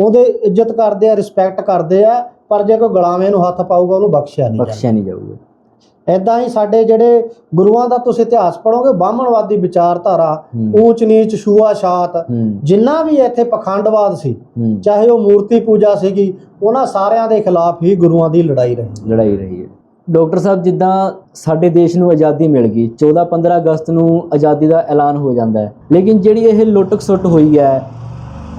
A: ਉਹਦੇ ਇੱਜ਼ਤ ਕਰਦੇ ਆ ਰਿਸਪੈਕਟ ਕਰਦੇ ਆ ਪਰ ਜੇ ਕੋਈ ਗੁਲਾਮੇ ਨੂੰ ਹੱਥ ਪਾਊਗਾ ਉਹਨੂੰ ਬਖਸ਼ਿਆ ਨਹੀਂ
B: ਬਖਸ਼ਿਆ ਨਹੀਂ ਜਾਊਗਾ।
A: ਐਦਾਂ ਹੀ ਸਾਡੇ ਜਿਹੜੇ ਗੁਰੂਆਂ ਦਾ ਤੁਸੀਂ ਇਤਿਹਾਸ ਪੜੋਗੇ ਬਾਹਮਣਵਾਦੀ ਵਿਚਾਰਧਾਰਾ ਊਚ ਨੀਚ ਛੂਆ ਛਾਤ
B: ਹੂੰ।
A: ਜਿੰਨਾ ਵੀ ਇੱਥੇ ਪਖੰਡਵਾਦ ਸੀ ਚਾਹੇ ਉਹ ਮੂਰਤੀ ਪੂਜਾ ਸੀਗੀ ਉਹਨਾਂ ਸਾਰਿਆਂ ਦੇ ਖਿਲਾਫ ਹੀ ਗੁਰੂਆਂ ਦੀ ਲੜਾਈ ਰਹੀ।
B: ਲੜਾਈ ਰਹੀ ਹੈ। ਡਾਕਟਰ ਸਾਹਿਬ ਜਿੱਦਾਂ ਸਾਡੇ ਦੇਸ਼ ਨੂੰ ਆਜ਼ਾਦੀ ਮਿਲ ਗਈ 14 15 ਅਗਸਤ ਨੂੰ ਆਜ਼ਾਦੀ ਦਾ ਐਲਾਨ ਹੋ ਜਾਂਦਾ ਹੈ ਲੇਕਿਨ ਜਿਹੜੀ ਇਹ ਲੁੱਟ ਖਸੁੱਟ ਹੋਈ ਹੈ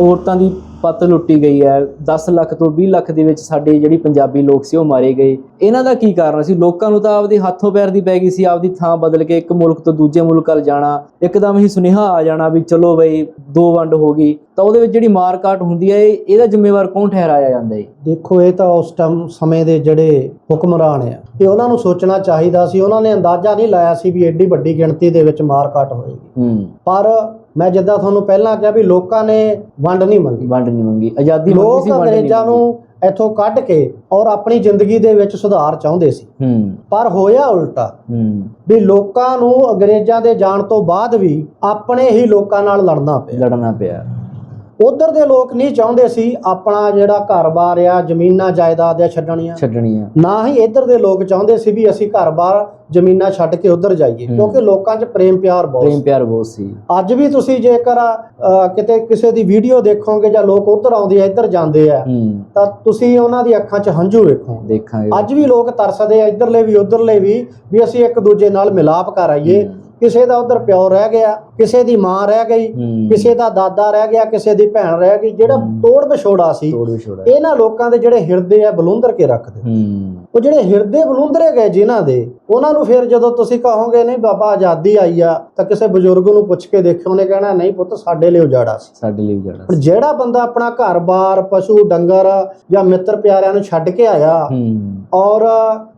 B: ਔਰਤਾਂ ਦੀ ਪੱਤ ਲੁੱਟੀ ਗਈ ਹੈ। 10 ਲੱਖ ਤੋਂ 20 ਲੱਖ ਦੇ ਵਿੱਚ ਸਾਡੇ ਜਿਹੜੀ ਪੰਜਾਬੀ ਲੋਕ ਸੀ ਉਹ ਮਾਰੇ ਗਏ। ਇਹਨਾਂ ਦਾ ਕੀ ਕਾਰਨ ਸੀ? ਲੋਕਾਂ ਨੂੰ ਤਾਂ ਆਪਦੀ ਹੱਥੋਂ ਪੈਰ ਦੀ ਪੈ ਗਈ ਸੀ ਆਪਦੀ ਥਾਂ ਬਦਲ ਕੇ ਇੱਕ ਮੁਲਕ ਤੋਂ ਦੂਜੇ ਮੁਲਕ ਵੱਲ ਜਾਣਾ। ਇੱਕਦਮ ਹੀ ਸੁਨੇਹਾ ਆ ਜਾਣਾ ਵੀ ਚਲੋ ਬਈ ਦੋ ਵੰਡ ਹੋ ਗਈ। ਤਾਂ ਉਹਦੇ ਵਿੱਚ ਜਿਹੜੀ ਮਾਰ ਕਾਟ ਹੁੰਦੀ ਹੈ ਇਹ- ਇਹਦਾ ਜ਼ਿੰਮੇਵਾਰ ਕੌਣ ਠਹਿਰਾਇਆ ਜਾਂਦਾ ਹੈ?
A: ਦੇਖੋ ਇਹ ਤਾਂ ਉਸ ਟਾਈਮ ਸਮੇਂ ਦੇ ਜਿਹੜੇ ਹੁਕਮਰਾਨ ਆ। ਇਹ ਉਹਨਾਂ ਨੂੰ ਸੋਚਣਾ ਚਾਹੀਦਾ ਸੀ। ਉਹਨਾਂ ਨੇ ਅੰਦਾਜ਼ਾ ਨਹੀਂ ਲਾਇਆ ਸੀ ਵੀ ਐਡੀ ਵੱਡੀ ਗਿਣਤੀ ਦੇ ਵਿੱਚ ਮਾਰਕਾਟ ਹੋਏਗੀ।
B: ਹੂੰ।
A: ਪਰ ਮੈਂ ਜਿੱਦਾਂ ਤੁਹਾਨੂੰ ਪਹਿਲਾਂ ਕਿਹਾ ਵੀ ਲੋਕਾਂ ਨੇ ਵੰਡ ਨਹੀਂ ਮੰਗੀ।
B: ਵੰਡ ਨਹੀਂ ਮੰਗੀ ਆਜ਼ਾਦੀ ਮੰਗੀ
A: ਲੋਕ
B: ਸੀ
A: ਅੰਗਰੇਜ਼ਾਂ। ਨੂੰ ਇੱਥੋਂ ਕੱਢ ਕੇ ਔਰ ਆਪਣੀ ਜ਼ਿੰਦਗੀ ਦੇ ਵਿੱਚ ਸੁਧਾਰ ਚਾਹੁੰਦੇ ਸੀ।
B: ਹੂੰ।
A: ਪਰ ਹੋਇਆ ਉਲਟਾ
B: ਹੂੰ।
A: ਵੀ ਲੋਕਾਂ ਨੂੰ ਅੰਗਰੇਜ਼ਾਂ ਦੇ ਜਾਣ ਤੋਂ ਬਾਅਦ ਵੀ ਆਪਣੇ ਹੀ ਲੋਕਾਂ ਨਾਲ ਲੜਨਾ ਪਿਆ।
B: ਲੜਨਾ ਪਿਆ।
A: ਉਧਰ ਦੇ ਲੋਕ ਨਹੀਂ ਚਾਹੁੰਦੇ ਸੀ ਆਪਣਾ ਜਿਹੜਾ ਘਰ-ਬਾਰ ਆ ਜ਼ਮੀਨਾਂ ਜਾਇਦਾਦ ਆ ਛੱਡਣੀਆਂ।
B: ਛੱਡਣੀਆਂ।
A: ਨਾ ਹੀ ਇੱਧਰ ਦੇ ਲੋਕ ਚਾਹੁੰਦੇ ਸੀ ਵੀ ਅਸੀਂ ਘਰ-ਬਾਰ ਜ਼ਮੀਨਾਂ ਛੱਡ ਕੇ ਉਧਰ ਜਾਈਏ। ਕਿਉਂਕਿ ਲੋਕਾਂ 'ਚ ਪ੍ਰੇਮ ਪਿਆਰ ਬਹੁਤ
B: ਪ੍ਰੇਮ। ਪਿਆਰ ਬਹੁਤ ਸੀ।
A: ਅੱਜ ਵੀ ਤੁਸੀਂ ਜੇਕਰ ਕਿਤੇ ਕਿਸੇ ਦੀ ਵੀਡੀਓ ਦੇਖੋਗੇ ਜਾਂ ਲੋਕ ਉਧਰ ਆਉਂਦੇ ਆ ਇੱਧਰ ਜਾਂਦੇ ਆ ਤਾਂ ਤੁਸੀਂ ਉਹਨਾਂ ਦੀ ਅੱਖਾਂ 'ਚ ਹੰਝੂ ਵੇਖੋਗੇ
B: ਦੇਖਾਂਗੇ।
A: ਅੱਜ ਵੀ ਲੋਕ ਤਰਸਦੇ ਆ ਇੱਧਰਲੇ ਵੀ ਉਧਰਲੇ ਵੀ ਵੀ ਅਸੀਂ ਇੱਕ ਦੂਜੇ ਨਾਲ ਮਿਲਾਪ ਕਰ ਆਈਏ। ਕਿਸੇ ਦਾ ਉਧਰ ਪਿਓ ਰਹਿ ਗਿਆ ਕਿਸੇ ਦੀ ਮਾਂ ਰਹਿ ਗਈ ਕਿਸੇ ਦਾ ਦਾਦਾ ਰਹਿ ਗਿਆ ਕਿਸੇ ਦੀ ਭੈਣ ਰਹਿ ਗਈ ਜਿਹੜਾ। ਤੋੜ ਵਿਛੋੜਾ ਸੀ ਇਹਨਾਂ ਲੋਕਾਂ ਦੇ ਜਿਹੜੇ ਹਿਰਦੇ ਆ ਬਲੁੰਦਰ ਕੇ ਰੱਖਦੇ ਉਹ ਜਿਹੜੇ ਹਿਰਦੇ ਬਲੁੰਦਰੇ ਗਏ ਜਿਨ੍ਹਾਂ ਦੇ ਉਹਨਾਂ ਨੂੰ ਫਿਰ ਜਦੋਂ ਤੁਸੀਂ ਕਹੋਗੇ ਨਹੀਂ ਬਾਬਾ ਆਜ਼ਾਦੀ ਆਈ ਆ ਤਾਂ ਕਿਸੇ ਬਜ਼ੁਰਗ ਨੂੰ ਪੁੱਛ ਕੇ ਦੇਖੋ ਉਹਨੇ ਕਹਿਣਾ ਨਹੀਂ ਪੁੱਤ ਸਾਡੇ ਲਈ ਉਜਾੜਾ ਸੀ।
B: ਸਾਡੇ ਲਈ ਜਾਣਾ
A: ਹੁਣ ਜਿਹੜਾ ਬੰਦਾ ਆਪਣਾ ਘਰ-ਬਾਰ ਪਸ਼ੂ ਡੰਗਰ ਜਾਂ ਮਿੱਤਰ ਪਿਆਰਿਆਂ ਨੂੰ ਛੱਡ ਕੇ ਆਇਆ ਔਰ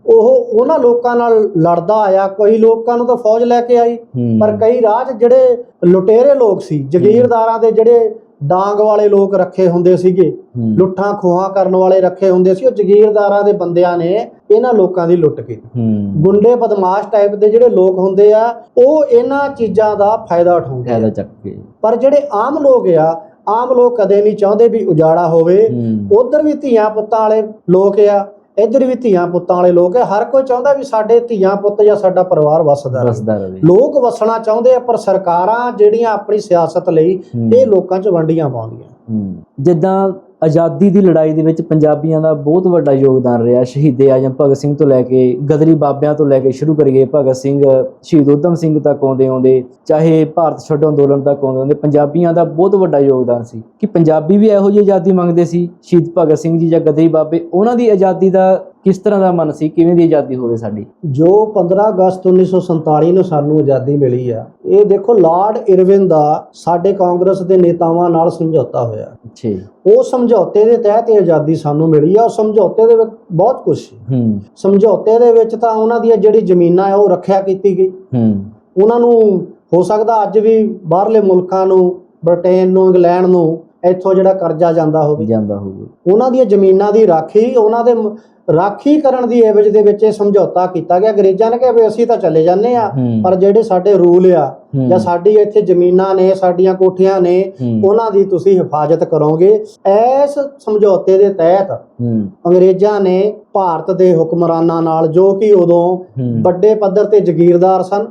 A: ਉਹ ਉਹਨਾਂ ਲੋਕਾਂ ਨਾਲ ਲੜਦਾ ਆਇਆ ਕੋਈ ਲੋਕਾਂ ਨੂੰ ਤਾਂ ਫੌਜ ਲੈ ਕੇ ਆਈ ਪਰ ਕਈ ਰਾਜ ਜਿਹੜੇ ਲੁਟੇਰੇ ਲੋਕ ਸੀ ਜ਼ਗੀਰਦਾਰਾਂ ਦੇ ਜਿਹੜੇ ਡਾਂਗ ਵਾਲੇ ਲੋਕ ਰੱਖੇ ਹੁੰਦੇ ਸੀਗੇ। ਲੁੱਟਾਂ ਖੋਹਾਂ ਕਰਨ ਵਾਲੇ ਰੱਖੇ ਹੁੰਦੇ ਸੀ ਉਹ ਜ਼ਗੀਰਦਾਰਾਂ ਦੇ ਬੰਦਿਆਂ ਨੇ ਇਹਨਾਂ ਲੋਕਾਂ ਦੀ ਲੁੱਟ ਕੀਤੀ। ਗੁੰਡੇ ਬਦਮਾਸ਼ ਟਾਈਪ ਦੇ ਜਿਹੜੇ ਲੋਕ ਹੁੰਦੇ ਆ ਉਹ ਇਹਨਾਂ ਚੀਜ਼ਾਂ ਦਾ ਫਾਇਦਾ ਉਠਾਉਂਦੇ
B: ਫਾਇਦਾ
A: ਆ
B: ਚੱਕ ਕੇ।
A: ਪਰ ਜਿਹੜੇ ਆਮ ਲੋਕ ਆ ਆਮ ਲੋਕ ਕਦੇ ਨਹੀਂ ਚਾਹੁੰਦੇ ਵੀ ਉਜਾੜਾ ਹੋਵੇ। ਉਧਰ ਵੀ ਧੀਆਂ ਪੁੱਤਾਂ ਵਾਲੇ ਲੋਕ ਆ ਇੱਧਰ ਵੀ ਧੀਆਂ ਪੁੱਤਾਂ ਵਾਲੇ ਲੋਕ ਆ ਹਰ ਕੋਈ ਚਾਹੁੰਦਾ ਵੀ ਸਾਡੇ ਧੀਆਂ ਪੁੱਤ ਜਾਂ ਸਾਡਾ ਪਰਿਵਾਰ ਵਸਦਾ ਰਹੇ
B: ਵਸਦਾ ਰਵੇ
A: ਲੋਕ ਵਸਣਾ ਚਾਹੁੰਦੇ ਆ ਪਰ ਸਰਕਾਰਾਂ ਜਿਹੜੀਆਂ ਆਪਣੀ ਸਿਆਸਤ ਲਈ
B: ਹੂੰ।
A: ਇਹ ਲੋਕਾਂ 'ਚ ਵੰਡੀਆਂ ਪਾਉਂਦੀਆਂ
B: ਹੂੰ। ਜਿੱਦਾਂ ਆਜ਼ਾਦੀ ਦੀ ਲੜਾਈ ਦੇ ਵਿੱਚ ਪੰਜਾਬੀਆਂ ਦਾ ਬਹੁਤ ਵੱਡਾ ਯੋਗਦਾਨ ਰਿਹਾ। ਸ਼ਹੀਦੇ ਆਜਮ ਭਗਤ ਸਿੰਘ ਤੋਂ ਲੈ ਕੇ ਗਦਰੀ ਬਾਬਿਆਂ ਤੋਂ ਲੈ ਕੇ ਸ਼ੁਰੂ ਕਰੀਏ ਭਗਤ ਸਿੰਘ, ਸ਼ਹੀਦ ਊਧਮ ਸਿੰਘ ਤੱਕ ਆਉਂਦੇ ਆਉਂਦੇ, ਚਾਹੇ ਭਾਰਤ ਛੱਡੋ ਅੰਦੋਲਨ ਤੱਕ ਆਉਂਦੇ ਆਉਂਦੇ, ਪੰਜਾਬੀਆਂ ਦਾ ਬਹੁਤ ਵੱਡਾ ਯੋਗਦਾਨ ਸੀ। ਕਿ ਪੰਜਾਬੀ ਵੀ ਇਹੋ ਜਿਹੀ ਆਜ਼ਾਦੀ ਮੰਗਦੇ ਸੀ, ਸ਼ਹੀਦ ਭਗਤ ਸਿੰਘ ਜੀ ਜਾਂ ਗਦਰੀ ਬਾਬੇ, ਉਹਨਾਂ ਦੀ ਆਜ਼ਾਦੀ ਦਾ ਕਿਸ ਤਰ੍ਹਾਂ ਦਾ ਮਨ ਸੀ? ਕਿਵੇਂ ਦੀ ਆਜ਼ਾਦੀ ਹੋਵੇ ਸਾਡੀ?
A: ਜੋ 15 ਅਗਸਤ 1947 ਨੂੰ ਸਾਨੂੰ ਆਜ਼ਾਦੀ ਮਿਲੀ ਆ ਇਹ ਦੇਖੋ ਲਾਰਡ ਇਰਵਿਨ ਦਾ ਸਾਡੇ ਕਾਂਗਰਸ ਦੇ ਨੇਤਾਵਾਂ ਨਾਲ ਸਮਝੌਤਾ ਹੋਇਆ।
B: ਜੀ।
A: ਉਹ ਸਮਝੌਤੇ ਦੇ ਤਹਿਤ ਇਹ ਆਜ਼ਾਦੀ ਸਾਨੂੰ ਮਿਲੀ ਆ ਉਹ ਸਮਝੌਤੇ ਦੇ ਵਿੱਚ ਬਹੁਤ ਕੁਝ
B: ਹੂੰ।
A: ਸਮਝੌਤੇ ਦੇ ਵਿੱਚ ਤਾਂ ਉਹਨਾਂ ਦੀ ਜਿਹੜੀ ਜ਼ਮੀਨਾਂ ਆ ਉਹ ਰੱਖਿਆ ਕੀਤੀ ਗਈ।
B: ਹੂੰ।
A: ਉਹਨਾਂ ਨੂੰ ਹੋ ਸਕਦਾ ਅੱਜ ਵੀ ਬਾਹਰਲੇ ਮੁਲਕਾਂ ਨੂੰ ਬ੍ਰਿਟੇਨ ਨੂੰ ਇੰਗਲੈਂਡ ਨੂੰ ਇੱਥੋਂ ਜਿਹੜਾ ਕਰਜ਼ਾ ਜਾਂਦਾ ਹੋਵੇ।
B: ਜਾਂਦਾ ਹੋਵੇ।
A: ਉਹਨਾਂ ਦੀਆਂ ਜ਼ਮੀਨਾਂ ਦੀ ਰਾਖੀ ਉਹਨਾਂ ਦੇ ਰਾਖੀ ਕਰਨ ਦੀ ਐਵਜ ਦੇ ਵਿੱਚ ਇਹ ਸਮਝੌਤਾ ਕੀਤਾ ਗਿਆ ਅੰਗਰੇਜ਼ਾਂ ਨੇ ਕਿਹਾ ਵੀ ਅਸੀਂ ਤਾਂ ਚਲੇ ਜਾਂਦੇ ਆ। ਪਰ ਜਿਹੜੇ ਸਾਡੇ ਰੂਲ ਆ। ਜਾਂ ਸਾਡੀ ਇੱਥੇ ਜ਼ਮੀਨਾਂ ਨੇ ਸਾਡੀਆਂ ਕੋਠੀਆਂ ਨੇ। ਉਹਨਾਂ ਦੀ ਤੁਸੀਂ ਹਿਫਾਜ਼ਤ ਕਰੋਗੇ ਇਸ ਸਮਝੌਤੇ ਦੇ ਤਹਿਤ ਅੰਗਰੇਜ਼ਾਂ ਨੇ ਭਾਰਤ ਦੇ ਹੁਕਮਰਾਨਾਂ ਨਾਲ ਜੋ ਕਿ ਉਦੋਂ। ਵੱਡੇ ਪੱਧਰ ਤੇ ਜ਼ਗੀਰਦਾਰ ਸਨ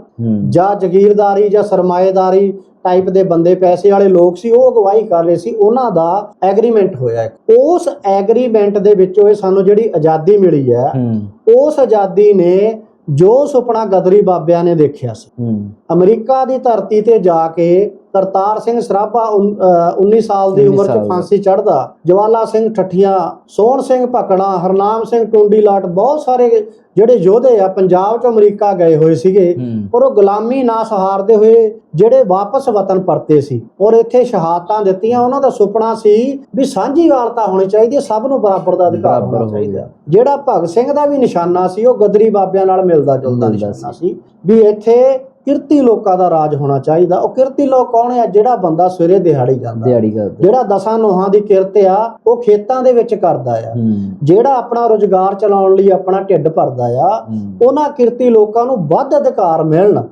A: ਜਾਂ ਜ਼ਗੀਰਦਾਰੀ ਜਾਂ ਸਰਮਾਏਦਾਰੀ ਟਾਈਪ ਦੇ ਬੰਦੇ ਪੈਸੇ ਵਾਲੇ ਲੋਕ ਸੀ ਉਹ ਅਗਵਾਈ ਕਰ ਰਹੇ ਸੀ ਉਹਨਾਂ ਦਾ ਐਗਰੀਮੈਂਟ ਹੋਇਆ। ਉਸ ਐਗਰੀਮੈਂਟ ਦੇ ਵਿੱਚੋਂ ਇਹ ਸਾਨੂੰ ਜਿਹੜੀ ਆਜ਼ਾਦੀ ਮਿਲੀ ਹੂੰ ਉਸ ਆਜ਼ਾਦੀ ਨੇ ਜੋ ਸੁਪਨਾ ਗਦਰੀ ਬਾਬਿਆਂ ਨੇ ਦੇਖਿਆ ਸੀ। ਅਮਰੀਕਾ ਦੀ ਧਰਤੀ ਤੇ ਜਾ ਕੇ ਕਰਤਾਰ ਸਿੰਘ ਸਰਾਭਾ ਉਨ- ਅਹ 19 ਸਾਲ ਦੀ
B: 19
A: ਉਮਰ 'ਚ। ਫਾਂਸੀ ਚੜਦਾ ਜਵਾਲਾ ਸਿੰਘ ਠੱਠੀਆਂ ਸੋਹਣ ਸਿੰਘ ਭਕੜਾ ਹਰਨਾਮ ਸਿੰਘ ਟੁੰਡੀ ਲਾਟ ਬਹੁਤ ਸਾਰੇ ਜਿਹੜੇ ਯੋਧੇ ਆ ਪੰਜਾਬ 'ਚ ਅਮਰੀਕਾ ਗਏ ਹੋਏ ਸੀਗੇ ਪਰ ਉਹ ਗੁਲਾਮੀ ਨਾ ਸਹਾਰਦੇ ਹੋਏ ਜਿਹੜੇ ਵਾਪਸ ਵਤਨ ਪਰਤੇ ਸੀ ਔਰ ਇੱਥੇ ਸ਼ਹਾਦਤਾਂ ਦਿੱਤੀਆਂ। ਉਹਨਾਂ ਦਾ ਸੁਪਨਾ ਸੀ ਵੀ ਸਾਂਝੀਵਾਲਤਾ ਹੋਣੀ ਚਾਹੀਦੀ ਹੈ ਸਭ ਨੂੰ ਬਰਾਬਰ ਦਾ ਅਧਿਕਾਰ ਹੋਣਾ। ਚਾਹੀਦਾ। ਜਿਹੜਾ ਭਗਤ ਸਿੰਘ ਦਾ ਵੀ ਨਿਸ਼ਾਨਾ ਸੀ ਉਹ ਗਦਰੀ ਬਾਬਿਆਂ ਨਾਲ ਮਿਲਦਾ ਜੁਲਦਾ ਨਿਸ਼ਾਨਾ ਸੀ ਵੀ ਇੱਥੇ ਕਿਰਤੀ ਲੋਕਾਂ ਦਾ ਰਾਜ ਹੋਣਾ ਚਾਹੀਦਾ। ਉਹ ਕਿਰਤੀ ਲੋਕ ਕੌਣ ਹੈ ਜਿਹੜਾ ਬੰਦਾ ਸਵੇਰੇ ਦਿਹਾੜੀ ਜਾਂਦਾ।
B: ਦਿਹਾੜੀ ਕਰਦੇ।
A: ਜਿਹੜਾ ਦਸਾਂ ਨੋਹਾਂ ਦੀ ਕਿਰਤ ਆ ਉਹ ਖੇਤਾਂ ਦੇ ਵਿੱਚ ਕਰਦਾ ਆ।
B: ਹੂੰ।
A: ਜਿਹੜਾ ਆਪਣਾ ਰੋਜ਼ਗਾਰ ਚਲਾਉਣ ਲਈ ਆਪਣਾ ਢਿੱਡ ਭਰਦਾ ਆ ਉਹਨਾਂ ਕਿਰਤੀ ਲੋਕਾਂ ਨੂੰ ਵੱਧ ਅਧਿਕਾਰ ਮਿਲਣ।